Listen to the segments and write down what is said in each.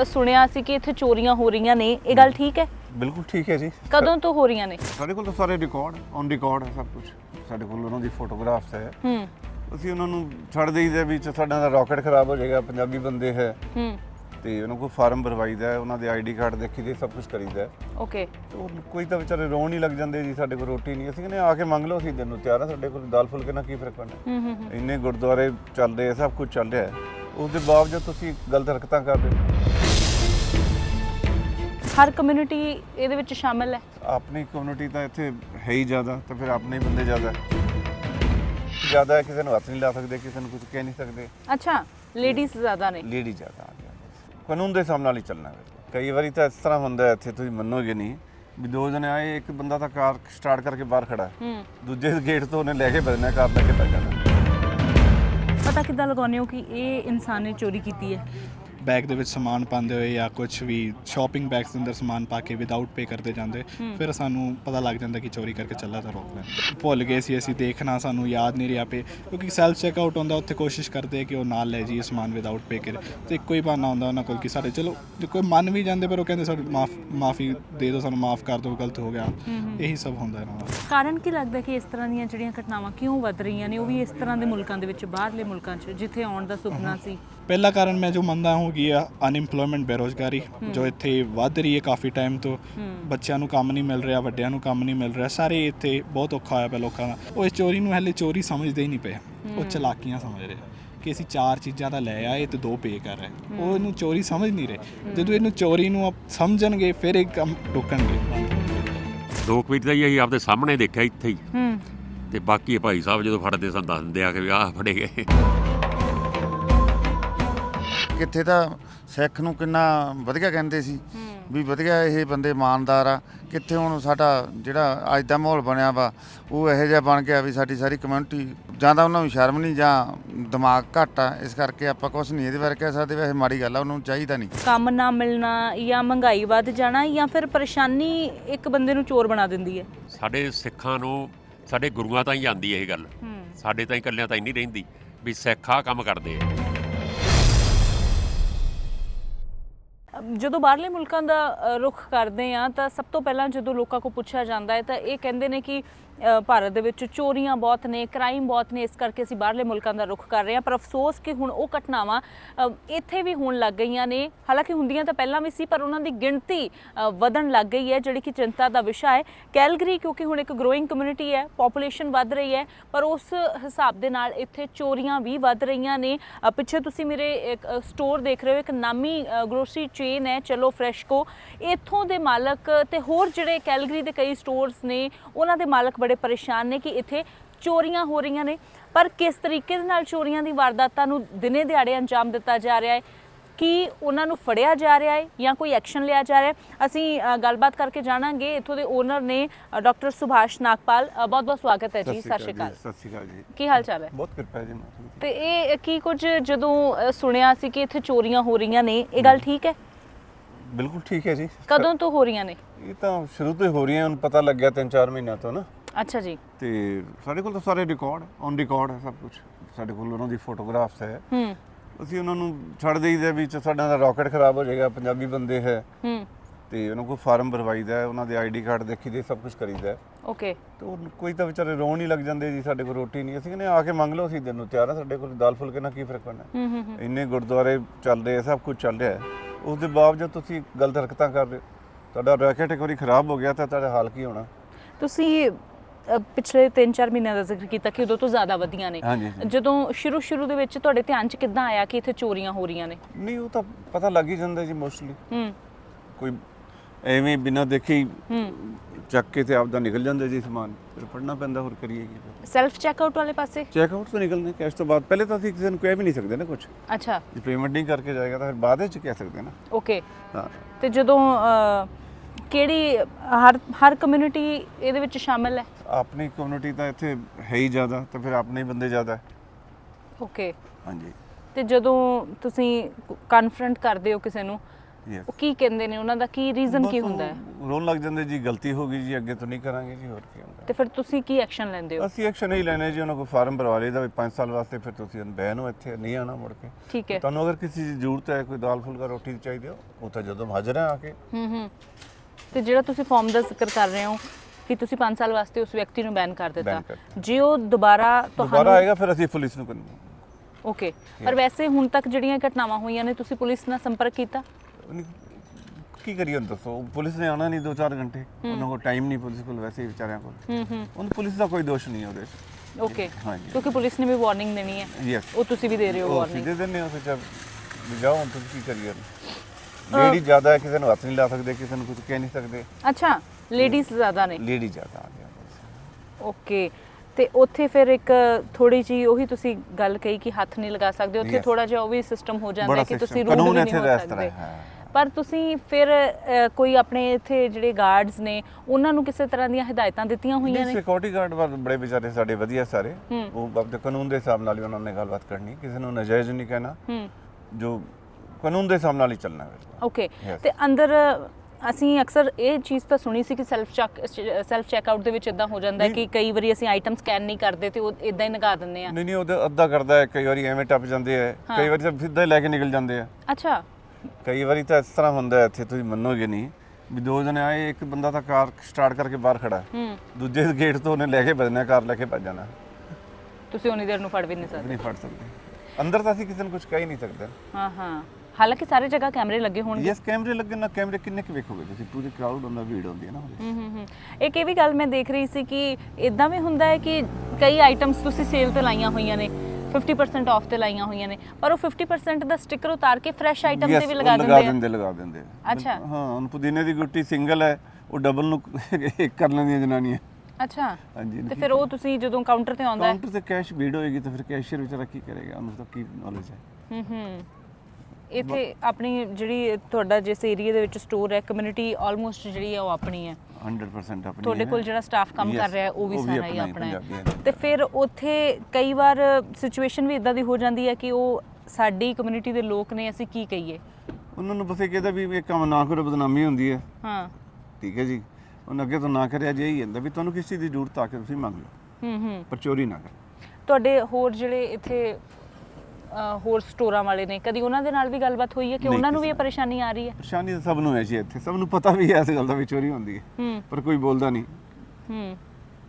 ਅ, ਸੁਣਿਆ ਸੀ ਕਿ ਇੱਥੇ ਚੋਰੀਆਂ ਹੋ ਰਹੀਆਂ ਨੇ। ਇਹ ਗੱਲ ਠੀਕ ਹੈ? ਬਿਲਕੁਲ ਠੀਕ ਹੈ ਜੀ। ਕਦੋਂ ਤੋਂ ਹੋ ਰਹੀਆਂ ਨੇ? ਸਾਡੇ ਕੋਲ ਤਾਂ ਸਾਰੇ ਰਿਕਾਰਡ ਔਨ ਰਿਕਾਰਡ ਹੈ ਸਭ ਕੁਝ ਸਾਡੇ ਕੋਲ ਉਹਨਾਂ ਦੀ ਫੋਟੋਗ੍ਰਾਫਸ ਹੈ। ਹੂੰ। ਅਸੀਂ ਉਹਨਾਂ ਨੂੰ ਛੱਡ ਦੇਈਦਾ ਵਿੱਚ ਸਾਡਾ ਦਾ ਰਾਕਟ ਖਰਾਬ ਹੋ ਜਾਏਗਾ ਪੰਜਾਬੀ ਬੰਦੇ ਹੈ। ਹੂੰ। ਤੇ ਉਹਨਾਂ ਕੋਲ ਫਾਰਮ ਭਰਵਾਈਦਾ ਹੈ ਉਹਨਾਂ ਦੇ ਆਈਡੀ ਕਾਰਡ ਦੇਖੀਦੇ ਸਭ ਕੁਝ ਕਰੀਦਾ ਹੈ। ਓਕੇ ਤੇ ਉਹ ਕੋਈ ਤਾਂ ਵਿਚਾਰੇ ਰੋਣ ਹੀ ਲੱਗ ਜਾਂਦੇ ਜੀ ਸਾਡੇ ਕੋਲ ਰੋਟੀ ਨਹੀਂ। ਅਸੀਂ ਕਹਿੰਦੇ ਆ ਕੇ ਮੰਗ ਲਓ ਅਸੀਂ ਦਿਨ ਨੂੰ ਤਿਆਰ ਆ ਸਾਡੇ ਕੋਲ ਦਾਲ ਫੁਲਕੇ ਨਾਲ ਕੀ ਫ਼ਰਕ ਪੈਣਾ? ਹੂੰ ਹੂੰ ਹੂੰ। ਇੰਨੇ ਗੁਰਦੁਆਰੇ ਚੱਲ ਰਹੇ ਆ, ਸਭ ਕੁਝ ਚੱਲ ਰਿਹਾ ਹੈ। ਉਸ ਦੇ ਬਾਵਜੂਦ ਤੁਸੀਂ ਗਲਤ ਹਰਕਤਾਂ ਕਰ ਰਹੇ ਹੋ। ਹਰ ਕਮਿਊਨਿਟੀ ਇਹਦੇ ਵਿੱਚ ਸ਼ਾਮਲ ਹੈ। ਆਪਣੀ ਕਮਿਊਨਿਟੀ ਤਾਂ ਇੱਥੇ ਹੈ ਹੀ ਜ਼ਿਆਦਾ ਤਾਂ ਫਿਰ ਆਪਣੇ ਹੀ ਬੰਦੇ ਜ਼ਿਆਦਾ। ਹੈ। ਜ਼ਿਆਦਾ ਹੈ, ਕਿਸੇ ਨੂੰ ਹੱਥ ਨਹੀਂ ਲਾ ਸਕਦੇ ਕਿਸੇ ਨੂੰ ਕੁਝ ਕਹਿ ਨਹੀਂ ਸਕਦੇ। ਅੱਛਾ ਲੇਡੀਜ਼ ਜ਼ਿਆਦਾ ਨੇ। ਲੇਡੀ ਜ਼ਿਆਦਾ ਆ ਗਿਆ ਕਾਨੂੰਨ ਦੇ ਹਿਸਾਬ ਨਾਲ ਹੀ ਚੱਲਣਾ ਹੈ ਕਈ ਵਾਰੀ ਤਾਂ ਇਸ ਤਰ੍ਹਾਂ ਹੁੰਦਾ ਹੈ ਇੱਥੇ ਤੁਸੀਂ ਮੰਨੋਗੇ ਨਹੀਂ ਵੀ ਦੋ ਜਣੇ ਆਏ ਇੱਕ ਬੰਦਾ ਤਾਂ ਕਾਰ ਸਟਾਰਟ ਕਰਕੇ ਬਾਹਰ ਖੜਾ ਹੈ। ਹੂੰ। ਦੂਜੇ ਗੇਟ ਤੋਂ ਉਹਨੇ ਲੈ ਕੇ ਭਜਣਾ ਕਾਰ ਲੈ ਕੇ ਭੱਜ ਜਾਣਾ ਪਤਾ ਕਿੱਦਾਂ ਲਗਾਉਂਦੇ ਹੋ ਕਿ ਇਹ ਇਨਸਾਨ ਨੇ ਚੋਰੀ ਕੀਤੀ ਹੈ? ਬੈਗ ਦੇ ਵਿੱਚ ਸਮਾਨ ਪਾਉਂਦੇ ਹੋਏ ਜਾਂ ਕੁਝ ਵੀ ਸ਼ਾਪਿੰਗ ਬੈਗਸ ਦੇ ਅੰਦਰ ਸਮਾਨ ਪਾ ਕੇ ਵਿਦਆਊਟ ਪੇ ਕਰਦੇ ਜਾਂਦੇ ਫਿਰ ਸਾਨੂੰ ਪਤਾ ਲੱਗ ਜਾਂਦਾ ਕਿ ਚੋਰੀ ਕਰਕੇ ਚੱਲਾ ਤਾਂ ਰੋਕ ਲੈਣ ਭੁੱਲ ਗਏ ਸੀ ਅਸੀਂ ਦੇਖਣਾ ਸਾਨੂੰ ਯਾਦ ਨਹੀਂ ਰਿਹਾ ਪੇ ਕਿਉਂਕਿ ਸੈਲਫ ਚੈੱਕਆਊਟ ਹੁੰਦਾ ਉੱਥੇ ਕੋਸ਼ਿਸ਼ ਕਰਦੇ ਕਿ ਉਹ ਨਾਲ ਲੈ ਜਾਈਏ ਸਮਾਨ ਵਿਦਆਊਟ ਪੇ ਕਰੇ। ਤੇ ਇੱਕੋ ਹੀ ਬਹਾਨਾ ਹੁੰਦਾ ਉਹਨਾਂ ਕੋਲ ਕਿ ਸਾਡੇ ਚਲੋ ਜੇ ਕੋਈ ਮੰਨ ਵੀ ਜਾਂਦੇ ਪਰ ਉਹ ਕਹਿੰਦੇ ਸਾਡੇ ਮਾਫ ਮਾਫੀ ਦੇ ਦਿਓ ਸਾਨੂੰ ਮਾਫ ਕਰ ਦਿਓ ਗਲਤ ਹੋ ਗਿਆ। ਇਹੀ ਸਭ ਹੁੰਦਾ ਇਹਨਾਂ ਦਾ। ਕਾਰਨ ਕੀ ਲੱਗਦਾ ਕਿ ਇਸ ਤਰ੍ਹਾਂ ਦੀਆਂ ਜਿਹੜੀਆਂ ਘਟਨਾਵਾਂ ਕਿਉਂ ਵੱਧ ਰਹੀਆਂ ਨੇ? ਉਹ ਵੀ ਇਸ ਤਰ੍ਹਾਂ ਦੇ ਮੁਲਕਾਂ ਦੇ ਵਿੱਚ ਬਾਹਰਲੇ ਮੁਲਕਾਂ 'ਚ ਜਿੱਥੇ ਆਉਣ ਦਾ ਸੁਪਨਾ ਸੀ। ਪਹਿਲਾ ਕਾਰਨ ਮੈਂ ਜੋ ਮੰਨਦਾ ਹਾਂ ਕਿ ਆ ਅਨਇੰਪਲੋਇਮੈਂਟ ਬੇਰੋਜ਼ਗਾਰੀ ਜੋ ਇੱਥੇ ਵੱਧ ਰਹੀ ਹੈ ਕਾਫੀ ਟਾਈਮ ਤੋਂ। ਬੱਚਿਆਂ ਨੂੰ ਕੰਮ ਨਹੀਂ ਮਿਲ ਰਿਹਾ ਵੱਡਿਆਂ ਨੂੰ ਕੰਮ ਨਹੀਂ ਮਿਲ ਰਿਹਾ ਸਾਰੇ ਇੱਥੇ ਬਹੁਤ ਔਖਾ ਹੋਇਆ ਪਿਆ ਲੋਕਾਂ ਦਾ। ਉਹ ਇਸ ਚੋਰੀ ਨੂੰ ਹਲੇ ਚੋਰੀ ਸਮਝਦੇ ਹੀ ਨਹੀਂ ਪਏ। ਉਹ ਚਲਾਕੀਆਂ ਸਮਝ ਰਹੇ ਕਿ ਅਸੀਂ ਚਾਰ ਚੀਜ਼ਾਂ ਦਾ ਲੈ ਆਏ ਤੇ ਦੋ ਪੇ ਕਰ ਰਹੇ। ਉਹ ਇਹਨੂੰ ਚੋਰੀ ਸਮਝ ਨਹੀਂ ਰਹੇ। ਜਦੋਂ ਇਹਨੂੰ ਚੋਰੀ ਨੂੰ ਆਪ ਸਮਝਣਗੇ ਫਿਰ ਇਹ ਕੰਮ ਰੁਕਣਗੇ। ਦੋ ਕੁ ਮਿੰਟ ਦਾ ਹੀ ਅਸੀਂ ਆਪਦੇ ਸਾਹਮਣੇ ਦੇਖਿਆ ਇੱਥੇ ਹੀ। ਤੇ ਬਾਕੀ ਇਹ ਭਾਈ ਸਾਹਿਬ ਜਦੋਂ ਫੜਦੇ ਸਨ ਦੱਸ ਦਿੰਦੇ ਆ ਕਿ ਵੀ ਆਹ ਫੜੇ ਗਏ। ਕਿੱਥੇ ਤਾਂ ਸਿੱਖ ਨੂੰ ਕਿੰਨਾ ਵਧੀਆ ਕਹਿੰਦੇ ਸੀ ਵੀ ਵਧੀਆ ਇਹ ਬੰਦੇ ਇਮਾਨਦਾਰ ਆ। ਕਿੱਥੇ ਹੁਣ ਸਾਡਾ ਜਿਹੜਾ ਅੱਜ ਦਾ ਮਾਹੌਲ ਬਣਿਆ ਵਾ ਉਹ ਇਹੋ ਜਿਹਾ ਬਣ ਗਿਆ ਵੀ ਸਾਡੀ ਸਾਰੀ ਕਮਿਊਨਿਟੀ ਜਾਂ ਤਾਂ ਉਹਨਾਂ ਨੂੰ ਸ਼ਰਮ ਨਹੀਂ ਜਾਂ ਦਿਮਾਗ ਘੱਟ ਆ। ਇਸ ਕਰਕੇ ਆਪਾਂ ਕੁਝ ਨਹੀਂ ਇਹਦੇ ਬਾਰੇ ਕਹਿ ਸਕਦੇ। ਵੈਸੇ ਮਾੜੀ ਗੱਲ ਆ ਉਹਨੂੰ ਚਾਹੀਦਾ ਨਹੀਂ। ਕੰਮ ਨਾ ਮਿਲਣਾ ਜਾਂ ਮਹਿੰਗਾਈ ਵੱਧ ਜਾਣਾ ਜਾਂ ਫਿਰ ਪਰੇਸ਼ਾਨੀ ਇੱਕ ਬੰਦੇ ਨੂੰ ਚੋਰ ਬਣਾ ਦਿੰਦੀ ਹੈ। ਸਾਡੇ ਸਿੱਖਾਂ ਨੂੰ ਸਾਡੇ ਗੁਰੂਆਂ ਤਾਂ ਹੀ ਆਂਦੀ ਇਹ ਗੱਲ। ਸਾਡੇ ਤਾਂ ਹੀ ਇਕੱਲਿਆਂ ਤਾਂ ਹੀ ਨਹੀਂ ਰਹਿੰਦੀ ਵੀ ਸਿੱਖ ਆਹ ਕੰਮ ਕਰਦੇ ਆ। ਜਦੋਂ ਬਾਹਰਲੇ ਮੁਲਕਾਂ ਦਾ ਅ, ਰੁਖ ਕਰਦੇ ਆ ਤਾਂ ਸਭ ਤੋਂ ਪਹਿਲਾਂ ਜਦੋਂ ਲੋਕਾਂ ਕੋਲ ਪੁੱਛਿਆ ਜਾਂਦਾ ਹੈ ਤਾਂ ਇਹ ਕਹਿੰਦੇ ਨੇ ਕਿ ਭਾਰਤ ਦੇ ਵਿੱਚ ਚੋਰੀਆਂ ਬਹੁਤ ਨੇ ਕ੍ਰਾਈਮ ਬਹੁਤ ਨੇ, ਇਸ ਕਰਕੇ ਅਸੀਂ ਬਾਹਰਲੇ ਮੁਲਕਾਂ ਦਾ ਰੁਖ ਕਰ ਰਹੇ ਹਾਂ। ਪਰ ਅਫਸੋਸ ਕਿ ਹੁਣ ਉਹ ਘਟਨਾਵਾਂ ਇੱਥੇ ਵੀ ਹੋਣ ਲੱਗ ਗਈਆਂ ਨੇ। ਹਾਲਾਂਕਿ ਹੁੰਦੀਆਂ ਤਾਂ ਪਹਿਲਾਂ ਵੀ ਸੀ, ਪਰ ਉਹਨਾਂ ਦੀ ਗਿਣਤੀ ਵਧਣ ਲੱਗ ਗਈ ਹੈ, ਜਿਹੜੀ ਕਿ ਚਿੰਤਾ ਦਾ ਵਿਸ਼ਾ ਹੈ। ਕੈਲਗਰੀ, ਕਿਉਂਕਿ ਹੁਣ ਇੱਕ ਗਰੋਇੰਗ ਕਮਿਊਨਿਟੀ ਹੈ ਪੋਪੂਲੇਸ਼ਨ ਵੱਧ ਰਹੀ ਹੈ, ਪਰ ਉਸ ਹਿਸਾਬ ਦੇ ਨਾਲ ਇੱਥੇ ਚੋਰੀਆਂ ਵੀ ਵੱਧ ਰਹੀਆਂ ਨੇ। ਪਿੱਛੇ ਤੁਸੀਂ ਮੇਰੇ ਇੱਕ ਸਟੋਰ ਦੇਖ ਰਹੇ ਹੋ, ਇੱਕ ਨਾਮੀ ਗਰੋਸਰੀ ਚੇਨ ਹੈ, ਚਲੋ ਫਰੈਸ਼ਕੋ ਇੱਥੋਂ ਦੇ ਮਾਲਕ ਤੇ ਹੋਰ ਜਿਹੜੇ ਕੈਲਗਰੀ ਦੇ ਕਈ ਸਟੋਰਸ ਨੇ, ਉਹਨਾਂ ਦੇ ਮਾਲਕ ਬੜੇ ਪਰੇਸ਼ਾਨ ਨੇ ਕਿ ਇੱਥੇ ਚੋਰੀਆਂ ਹੋ ਰਹੀਆਂ ਨੇ। ਪਰ ਕਿਸ ਤਰੀਕੇ ਦੇ ਨਾਲ ਚੋਰੀਆਂ ਦੀ ਵਾਰਦਾਤਾਂ ਨੂੰ ਦਿਨੇ ਦਿਹਾੜੇ ਅੰਜਾਮ ਦਿੱਤਾ ਜਾ ਰਿਹਾ ਹੈ? ਕੀ ਉਹਨਾਂ ਨੂੰ ਫੜਿਆ ਜਾ ਰਿਹਾ ਹੈ ਜਾਂ ਕੋਈ ਐਕਸ਼ਨ ਲਿਆ ਜਾ ਰਿਹਾ ਹੈ? ਅਸੀਂ ਅ, ਗੱਲਬਾਤ ਕਰਕੇ ਜਾਣਾਂਗੇ। ਇੱਥੋਂ ਦੇ ਓਨਰ ਨੇ ਡਾਕਟਰ ਸੁਭਾਸ਼ ਨਾਗਪਾਲ। ਬਹੁਤ ਬਹੁਤ ਸਵਾਗਤ ਹੈ ਜੀ। ਸਤਿ ਸ਼੍ਰੀ ਅਕਾਲ ਸਤਿ ਸ਼੍ਰੀ ਅਕਾਲ ਜੀ। ਕੀ ਹਾਲ ਚਾਲ ਹੈ? ਬਹੁਤ ਕਿਰਪਾ ਜੀ ਮਾਤਾ ਦੀ। ਤੇ ਇਹ ਕੀ ਕੁਝ ਜਦੋਂ ਅ, ਸੁਣਿਆ ਸੀ ਕਿ ਇੱਥੇ ਚੋਰੀਆਂ ਹੋ ਰਹੀਆਂ ਨੇ ਇਹ ਗੱਲ ਠੀਕ ਹੈ? ਬਿਲਕੁਲ ਠੀਕ ਹੈ ਜੀ। ਕਦੋਂ ਤੋਂ ਹੋ ਰਹੀਆਂ ਨੇ? ਇਹ ਤਾਂ ਸ਼ੁਰੂ ਤੋਂ ਹੀ ਹੋ ਰਹੀਆਂ ਹੁਣ ਪਤਾ ਲੱਗਿਆ 3-4 ਮਹੀਨਿਆਂ ਤੋਂ ਨਾ। ਅੱਛਾ ਜੀ। ਤੇ ਸਾਡੇ ਕੋਲ ਤਾਂ ਸਾਰੇ ਰਿਕਾਰਡ ਔਨ ਰਿਕਾਰਡ ਹੈ ਸਭ ਕੁਝ ਸਾਡੇ ਕੋਲ ਉਹਨਾਂ ਦੀ ਫੋਟੋਗ੍ਰਾਫਸ ਹੈ। ਹੂੰ। ਅਸੀਂ ਉਹਨਾਂ ਨੂੰ ਛੱਡ ਦੇਈਦਾ ਵਿੱਚ ਸਾਡਾ ਦਾ ਰਾਕਟ ਖਰਾਬ ਹੋ ਜਾਏਗਾ ਪੰਜਾਬੀ ਬੰਦੇ ਹੈ। ਹੂੰ। ਤੇ ਉਹਨਾਂ ਕੋਲ ਫਾਰਮ ਭਰਵਾਈਦਾ ਹੈ ਉਹਨਾਂ ਦੇ ਆਈਡੀ ਕਾਰਡ ਦੇਖੀਦੇ ਸਭ ਕੁਝ ਕਰੀਦਾ ਹੈ। ਓਕੇ ਤੇ ਉਹ ਕੋਈ ਤਾਂ ਵਿਚਾਰੇ ਰੋਣ ਹੀ ਲੱਗ ਜਾਂਦੇ ਜੀ ਸਾਡੇ ਕੋਲ ਰੋਟੀ ਨਹੀਂ। ਅਸੀਂ ਕਹਿੰਦੇ ਆ ਕੇ ਮੰਗ ਲਓ ਅਸੀਂ ਦਿਨ ਨੂੰ ਤਿਆਰ ਆ ਸਾਡੇ ਕੋਲ ਦਾਲ ਫੁਲਕੇ ਨਾਲ ਕੀ ਫ਼ਰਕ ਪੈਣਾ? ਹੂੰ ਹੂੰ ਹੂੰ। ਇੰਨੇ ਗੁਰਦੁਆਰੇ ਚੱਲ ਰਹੇ ਆ ਸਭ ਕੁਝ ਚੱਲ ਰਿਹਾ ਹੈ। ਉਸ ਦੇ ਬਾਵਜੂਦ ਤੁਸੀਂ ਗਲਤ ਹਰਕਤਾਂ ਕਰ ਰਹੇ ਹੋ। ਤੁਹਾਡਾ ਰੈਕਟ ਇੱਕ ਵਾਰੀ ਖਰਾਬ ਹੋ ਗਿਆ ਤਾਂ ਤੁਹਾਡਾ ਹਾਲ ਕੀ ਹੋਣਾ? ਤੁਸੀਂ ਪਿਛਲੇ 3-4 ਮਹੀਨਿਆਂ ਦਾ ਜ਼ਿਕਰ ਕੀਤਾ ਕਿ ਉਦੋਂ ਤੋਂ ਜ਼ਿਆਦਾ ਵਧੀਆਂ ਨੇ। ਹਾਂਜੀ। ਜਦੋਂ ਸ਼ੁਰੂ ਸ਼ੁਰੂ ਦੇ ਵਿੱਚ ਤੁਹਾਡੇ ਧਿਆਨ 'ਚ ਕਿੱਦਾਂ ਆਇਆ ਕਿ ਇੱਥੇ ਚੋਰੀਆਂ ਹੋ ਰਹੀਆਂ ਨੇ? ਨਹੀਂ ਉਹ ਤਾਂ ਪਤਾ ਲੱਗ ਹੀ ਜਾਂਦਾ ਜੀ ਮੋਸਟਲੀ ਹੂੰ। ਕੋਈ ਐਵੇਂ ਬਿਨਾਂ ਦੇਖੇ ਹੀ ਹੂੰ। ਚੱਕ ਕੇ ਤੇ ਆਪਦਾ ਨਿਕਲ ਜਾਂਦੇ ਜੀ ਸਮਾਨ। ਫਿਰ ਪੜਨਾ ਪੈਂਦਾ ਹੋਰ ਕਰੀਏ ਕੀ ਸੈਲਫ ਚੈੱਕਆਊਟ ਵਾਲੇ ਪਾਸੇ? ਚੈੱਕ ਆਊਟ ਤੋਂ ਨਿਕਲਨੇ ਕੈਸ਼ ਤੋਂ ਬਾਅਦ। ਪਹਿਲੇ ਤਾਂ ਅਸੀਂ ਕਿਸੇ ਨੂੰ ਕਹਿ ਵੀ ਨਹੀਂ ਸਕਦੇ ਨਾ ਕੁਝ ਅੱਛਾ। ਜੇ ਪੇਮੈਂਟ ਨਹੀਂ ਕਰਕੇ ਜਾਏਗਾ ਤਾਂ ਫਿਰ ਬਾਅਦ ਵਿੱਚ ਕਹਿ ਸਕਦੇ ਨਾ। ਓਕੇ ਹਾਂ। ਤੇ ਜਦੋਂ ਕਿਹੜੀ ਹਰ ਹਰ ਕਮਿਊਨਿਟੀ ਇਹਦੇ ਵਿੱਚ ਸ਼ਾਮਲ ਹੈ? ਆਪਣੀ ਕਮਿਊਨਿਟੀ ਤਾਂ ਇੱਥੇ ਹੈ ਹੀ ਜ਼ਿਆਦਾ ਤਾਂ ਫਿਰ ਆਪਣੇ ਹੀ ਬੰਦੇ ਜ਼ਿਆਦਾ ਹੈ। ਓਕੇ ਹਾਂਜੀ। ਤੇ ਜਦੋਂ ਤੁਸੀਂ ਕਨਫਰੰਟ ਕਰਦੇ ਹੋ ਕਿਸੇ ਨੂੰ. ਉਹ ਕੀ ਕਹਿੰਦੇ ਨੇ? ਉਹਨਾਂ ਦਾ ਕੀ ਰੀਜ਼ਨ ਕੀ ਹੁੰਦਾ ਹੈ? ਰੋਣ ਲੱਗ ਜਾਂਦੇ ਜੀ ਗਲਤੀ ਹੋ ਗਈ ਜੀ ਅੱਗੇ ਤੋਂ ਨਹੀਂ ਕਰਾਂਗੇ ਜੀ ਹੋਰ ਕੀ ਹੁੰਦਾ। ਤੇ ਫਿਰ ਤੁਸੀਂ ਕੀ ਐਕਸ਼ਨ ਲੈਂਦੇ ਹੋ? ਅਸੀਂ ਐਕਸ਼ਨ ਨਹੀਂ ਲੈਣੇ ਜੀ ਉਹਨਾਂ ਕੋਲ ਫਾਰਮ ਭਰਵਾ ਲਈਦਾ ਵੀ 5 ਸਾਲ ਵਾਸਤੇ ਫਿਰ ਤੁਸੀਂ ਬਹਿਨ ਹੋ ਇੱਥੇ ਨਹੀਂ ਆਣਾ ਮੁੜ ਕੇ। ਠੀਕ ਹੈ। ਤੁਹਾਨੂੰ ਅਗਰ ਕਿਸੇ ਦੀ ਜ਼ਰੂਰਤ ਹੈ ਕੋਈ ਦਾਲ ਫੁਲਕਾ ਰੋਟੀ ਦੀ ਚਾਹੀਦੀ ਹੋ ਉਹ ਤਾਂ ਜਦੋਂ ਹਾਜ਼ਰ ਹੈ ਆ ਕੇ। ਹੂੰ ਹੂੰ। ਤੇ ਜਿਹੜਾ ਤੁਸੀਂ ਫਾਰਮ ਦਾ ਜ਼ਿਕਰ ਕਰ ਰਹੇ ਹੋ ਕਿ ਤੁਸੀਂ 5 ਸਾਲ ਵਾਸਤੇ ਉਸ ਵਿਅਕਤੀ ਨੂੰ ਬੈਨ ਕਰ ਦਿੱਤਾ। Ban ਕਰ ਜੇ ਉਹ ਦੁਬਾਰਾ ਦੁਬਾਰਾ ਤੁਹਾਨੂੰ ਆਏਗਾ ਫਿਰ ਅਸੀਂ ਪੁਲਿਸ ਨੂੰ ਕਰਾਂਗੇ ਓਕੇ। ਪਰ ਵੈਸੇ ਹੁਣ ਤੱਕ ਜਿਹੜੀਆਂ ਘਟਨਾਵਾਂ ਹੋਈਆਂ ਨੇ ਤੁਸੀਂ ਪੁਲਿਸ ਨਾਲ ਸੰਪਰਕ ਕੀਤਾ? ਕੀ ਕਰੀਏ ਹੁਣ ਦੱਸੋ? ਪੁਲਿਸ ਨੇ ਆਣਾ ਨਹੀਂ 2-4 ਘੰਟੇ। ਉਹਨਾਂ ਕੋਲ ਟਾਈਮ ਨਹੀਂ ਪੁਲਿਸ ਕੋਲ ਵੈਸੇ ਹੀ ਵਿਚਾਰਿਆਂ ਕੋਲ। ਹੂੰ ਹੂੰ। ਉਹਨੂੰ ਪੁਲਿਸ ਦਾ ਕੋਈ ਦੋਸ਼ ਨਹੀਂ ਹੈ ਉਹਦੇ ਓਕੇ। ਹਾਂਜੀ। ਕਿਉਂਕਿ ਪੁਲਿਸ ਨੇ ਵੀ ਵਾਰਨਿੰਗ ਦੇਣੀ ਹੈ। ਯੈਸ ਉਹ ਤੁਸੀਂ ਵੀ ਦੇ ਰਹੇ ਹੋ ਉਹ ਵਾਰਨਿੰਗ। ਸਿੱਧੇ ਦਿਨ ਨੇ ਉਹ ਸੋਚਿਆ ਵੀ ਜਾਓ ਹੁਣ ਤੁਸੀਂ ਕੀ ਕਰੀਏ? ਲੇਡੀ ਜ਼ਿਆਦਾ ਹੈ ਕਿਸੇ ਨੂੰ ਹੱਥ ਨਹੀਂ ਲਾ ਸਕਦੇ ਕਿਸੇ ਨੂੰ ਕੁਝ ਕਹਿ ਨਹੀਂ ਸਕਦੇ। ਅੱਛਾ। ਲੇਡੀਜ਼ ਜ਼ਿਆਦਾ ਨੇ ਲੇਡੀ ਜ਼ਿਆਦਾ ਆ ਗਿਆ ਬਸ। ਓਕੇ ਤੇ ਉੱਥੇ ਫਿਰ ਇੱਕ ਥੋੜੀ ਜੀ ਉਹੀ ਤੁਸੀਂ ਗੱਲ ਕਹੀ ਕਿ ਹੱਥ ਨਹੀਂ ਲਗਾ ਸਕਦੇ ਉੱਥੇ Yes. ਥੋੜਾ ਜਿਹਾ ਉਹ ਵੀ ਸਿਸਟਮ ਹੋ ਜਾਂਦਾ ਬੜਾ ਕਿ ਤੁਸੀਂ system, ਕਾਨੂੰਨ ਇੱਥੇ ਨਹੀਂ ਦਾ ਹੋ ਤਰ੍ਹਾਂ ਸਕਦੇ ਹੈ। ਪਰ ਤੁਸੀਂ ਫਿਰ ਅ, ਕੋਈ ਆਪਣੇ ਇੱਥੇ ਜਿਹੜੇ ਗਾਰਡਸ ਨੇ ਉਹਨਾਂ ਨੂੰ ਕਿਸੇ ਤਰ੍ਹਾਂ ਦੀਆਂ ਹਦਾਇਤਾਂ ਦਿੱਤੀਆਂ ਹੋਈਆਂ ਨੇ ਸਿਕਿਉਰਿਟੀ ਗਾਰਡ ਵਾਲ ਬੜੇ ਵਿਚਾਰੇ ਸਾਡੇ ਵਧੀਆ ਸਾਰੇ। ਉਹ ਆਪਣੇ ਕਾਨੂੰਨ ਦੇ ਹਿਸਾਬ ਨਾਲ ਹੀ ਉਹਨਾਂ ਨੇ ਗੱਲਬਾਤ ਕਰਨੀ ਕਿਸੇ ਨੂੰ ਨਜਾਇਜ਼ ਨਹੀਂ ਕਹਿਣਾ ਹੂੰ ਜੋ ਕਾਨੂੰਨ ਦੇ ਹਿਸਾਬ ਨਾਲ ਹੀ ਚੱਲਣਾ ਹੈ ਓਕੇ Yes. ਤੇ ਅੰਦਰ ਅਸੀਂ ਅਕਸਰ ਇਹ ਚੀਜ਼ ਤਾਂ ਸੁਣੀ ਸੀ ਕਿ ਸੈਲਫ ਚੈੱਕ ਸੈਲਫ ਚੈੱਕਆਊਟ ਦੇ ਵਿੱਚ ਇਦਾਂ ਹੋ ਜਾਂਦਾ ਹੈ ਕਿ ਕਈ ਵਾਰੀ ਅਸੀਂ ਆਈਟਮ ਸਕੈਨ ਨਹੀਂ ਕਰਦੇ ਤੇ ਉਹ ਇਦਾਂ ਹੀ ਨਗਾ ਦਿੰਦੇ ਆ ਨਹੀਂ ਨਹੀਂ ਉਹਦੇ ਅੱਧਾ ਕਰਦਾ ਹੈ ਕਈ ਵਾਰੀ ਐਵੇਂ ਟੱਪ ਜਾਂਦੇ ਆ ਕਈ ਵਾਰੀ ਤਾਂ ਸਿੱਧਾ ਹੀ ਲੈ ਕੇ ਨਿਕਲ ਜਾਂਦੇ ਆ। ਅੱਛਾ। ਕਈ ਵਾਰੀ ਤਾਂ ਇਸ ਤਰ੍ਹਾਂ ਹੁੰਦਾ ਹੈ ਇੱਥੇ ਤੁਸੀਂ ਮੰਨੋਗੇ ਨਹੀਂ ਵੀ ਦੋ ਜਣੇ ਆਏ ਇੱਕ ਬੰਦਾ ਤਾਂ ਕਾਰ ਸਟਾਰਟ ਕਰਕੇ ਬਾਹਰ ਖੜਾ ਹੈ। ਦੂਜੇ ਗੇਟ ਤੋਂ ਉਹਨੇ ਲੈ ਕੇ ਭੱਜਣਾ ਕਾਰ ਲੈ ਕੇ ਭੱਜ ਜਾਣਾ। ਤੁਸੀਂ ਉਨੀ ਦੇਰ ਨੂੰ ਫੜ ਵੀ ਨਹੀਂ ਸਕਦੇ। ਨਹੀਂ ਫੜ ਸਕਦੇ। ਅੰਦਰ ਤਾਂ ਅਸੀਂ ਕਿਸੇ ਨੂੰ ਕੁਝ ਕਹਿ ਨਹੀਂ ਸਕਦੇ। ਹਾਂ ਹਾਂ। ਹਾਲਾਂਕਿ ਸਾਰੇ ਜਗ੍ਹਾ ਕੈਮਰੇ ਲੱਗੇ ਹੋਣਗੇ। ਯੈਸ ਕੈਮਰੇ ਲੱਗੇ ਨਾ ਕੈਮਰੇ ਕਿੰਨੇ ਕੁ ਵੇਖੋਗੇ ਤੁਸੀਂ? ਪੂਰੀ ਕਰਾਊਡ ਹੁੰਦਾ ਭੀੜ ਹੁੰਦੀ ਹੈ ਨਾ। ਹੂੰ ਹੂੰ ਹੂੰ। ਇੱਕ ਇਹ ਵੀ ਗੱਲ ਮੈਂ ਦੇਖ ਰਹੀ ਸੀ ਕਿ ਇਦਾਂ ਵੀ ਹੁੰਦਾ ਹੈ ਕਿ ਕਈ ਆਈਟਮਸ ਤੁਸੀਂ ਸੇਲ ਤੇ ਲਾਈਆਂ ਹੋਈਆਂ ਨੇ 50% ਆਫ ਤੇ ਲਾਈਆਂ ਹੋਈਆਂ ਨੇ ਪਰ ਉਹ 50% ਦਾ ਸਟicker ਉਤਾਰ ਕੇ ਫਰੈਸ਼ ਆਈਟਮ ਤੇ ਵੀ ਲਗਾ ਦਿੰਦੇ ਆ। ਦਿੰਦੇ ਲਗਾ ਦਿੰਦੇ। ਅੱਛਾ। ਹਾਂ ਹੁਣ ਪੁਦੀਨੇ ਦੀ ਗੁੱਟੀ ਸਿੰਗਲ ਹੈ ਉਹ ਡਬਲ ਨੂੰ ਇੱਕ ਕਰ ਲੈਂਦੀਆਂ ਜਨਾਨੀਆਂ। ਅੱਛਾ। ਹਾਂਜੀ ਤੇ ਫਿਰ ਉਹ ਤੁਸੀਂ ਜਦੋਂ ਕਾਊਂਟਰ ਤੇ ਆਉਂਦਾ ਹੈ। ਕਾਊਂਟਰ ਤੇ ਕੈਸ਼ ਭੀੜ ਹੋਏਗੀ ਤਾਂ ਫਿਰ ਕੈਸ਼ੀਅਰ ਵਿਚਾਰਾ ਕੀ ਕਰੇਗਾ? ਉਹਨੂੰ ਤਾਂ ਕੀ ਨੌਲੇਜ ਹੈ? ਹੂੰ ਹੂੰ। ਇੱਥੇ ਆਪਣੀ ਜਿਹੜੀ ਤੁਹਾਡਾ ਜਿਸ ਏਰੀਆ ਦੇ ਵਿੱਚ ਸਟੋਰ ਹੈ ਕਮਿਊਨਿਟੀ ਆਲਮੋਸਟ ਜਿਹੜੀ ਹੈ ਉਹ ਆਪਣੀ ਹੈ। 100% ਆਪਣੀ ਤੁਹਾਡੇ। ਕੋਲ ਜਿਹੜਾ ਸਟਾਫ ਕੰਮ ਕਰ ਰਿਹਾ ਹੈ ਉਹ ਵੀ ਸਾਰਾ ਹੀ ਆਪਣਾ ਹੀ। ਤੇ ਫਿਰ ਉੱਥੇ ਕਈ ਵਾਰ ਸਿਚੁਏਸ਼ਨ ਵੀ ਇਦਾਂ ਦੀ ਹੋ ਜਾਂਦੀ ਹੈ ਕਿ ਉਹ ਸਾਡੀ ਕਮਿਊਨਿਟੀ ਦੇ ਲੋਕ ਨੇ ਅਸੀਂ ਕੀ ਕਹੀਏ? ਉਹਨਾਂ ਨੂੰ ਬਸ ਇਹ ਕਹਿੰਦਾ ਵੀ ਇਹ ਕੰਮ ਨਾ ਕਰੋ ਬਦਨਾਮੀ ਹੁੰਦੀ ਹੈ। ਹਾਂ। ਠੀਕ ਹੈ ਜੀ। ਉਹਨਾਂ ਅੱਗੇ ਤੋਂ ਨਾ ਕਰਿਆ ਜੇ ਹੀ ਹੁੰਦਾ ਵੀ ਤੁਹਾਨੂੰ ਕਿਸ ਦੀ ਜ਼ਰੂਰਤ ਆ ਕੇ ਤੁਸੀਂ ਮੰਗ ਲਓ। ਹੂੰ ਹੂੰ। ਪਰ ਚੋਰੀ ਨਾ ਕਰੋ। ਤੁਹਾਡੇ ਹੋਰ ਜਿਹੜੇ ਇੱਥੇ ਅ, ਹੋਰ ਸਟੋਰਾਂ ਵਾਲੇ ਨੇ। ਕਦੀ ਉਹਨਾਂ ਦੇ ਨਾਲ ਵੀ ਗੱਲਬਾਤ ਹੋਈ ਹੈ ਕਿ ਨਹੀਂ, ਉਹਨਾਂ ਨੂੰ ਵੀ ਇਹ ਕਿਸੇ ਪਰੇਸ਼ਾਨੀ ਆ ਰਹੀ ਹੈ? ਪਰੇਸ਼ਾਨੀ ਤਾਂ ਸਭ ਨੂੰ ਹੈ ਜੀ ਇੱਥੇ। ਸਭ ਨੂੰ ਪਤਾ ਵੀ ਹੈ ਇਸ ਗੱਲ ਦਾ ਵੀ ਚੋਰੀ ਹੁੰਦੀ ਹੈ। ਹੂੰ। ਪਰ ਕੋਈ ਬੋਲਦਾ ਨਹੀਂ। ਹੂੰ।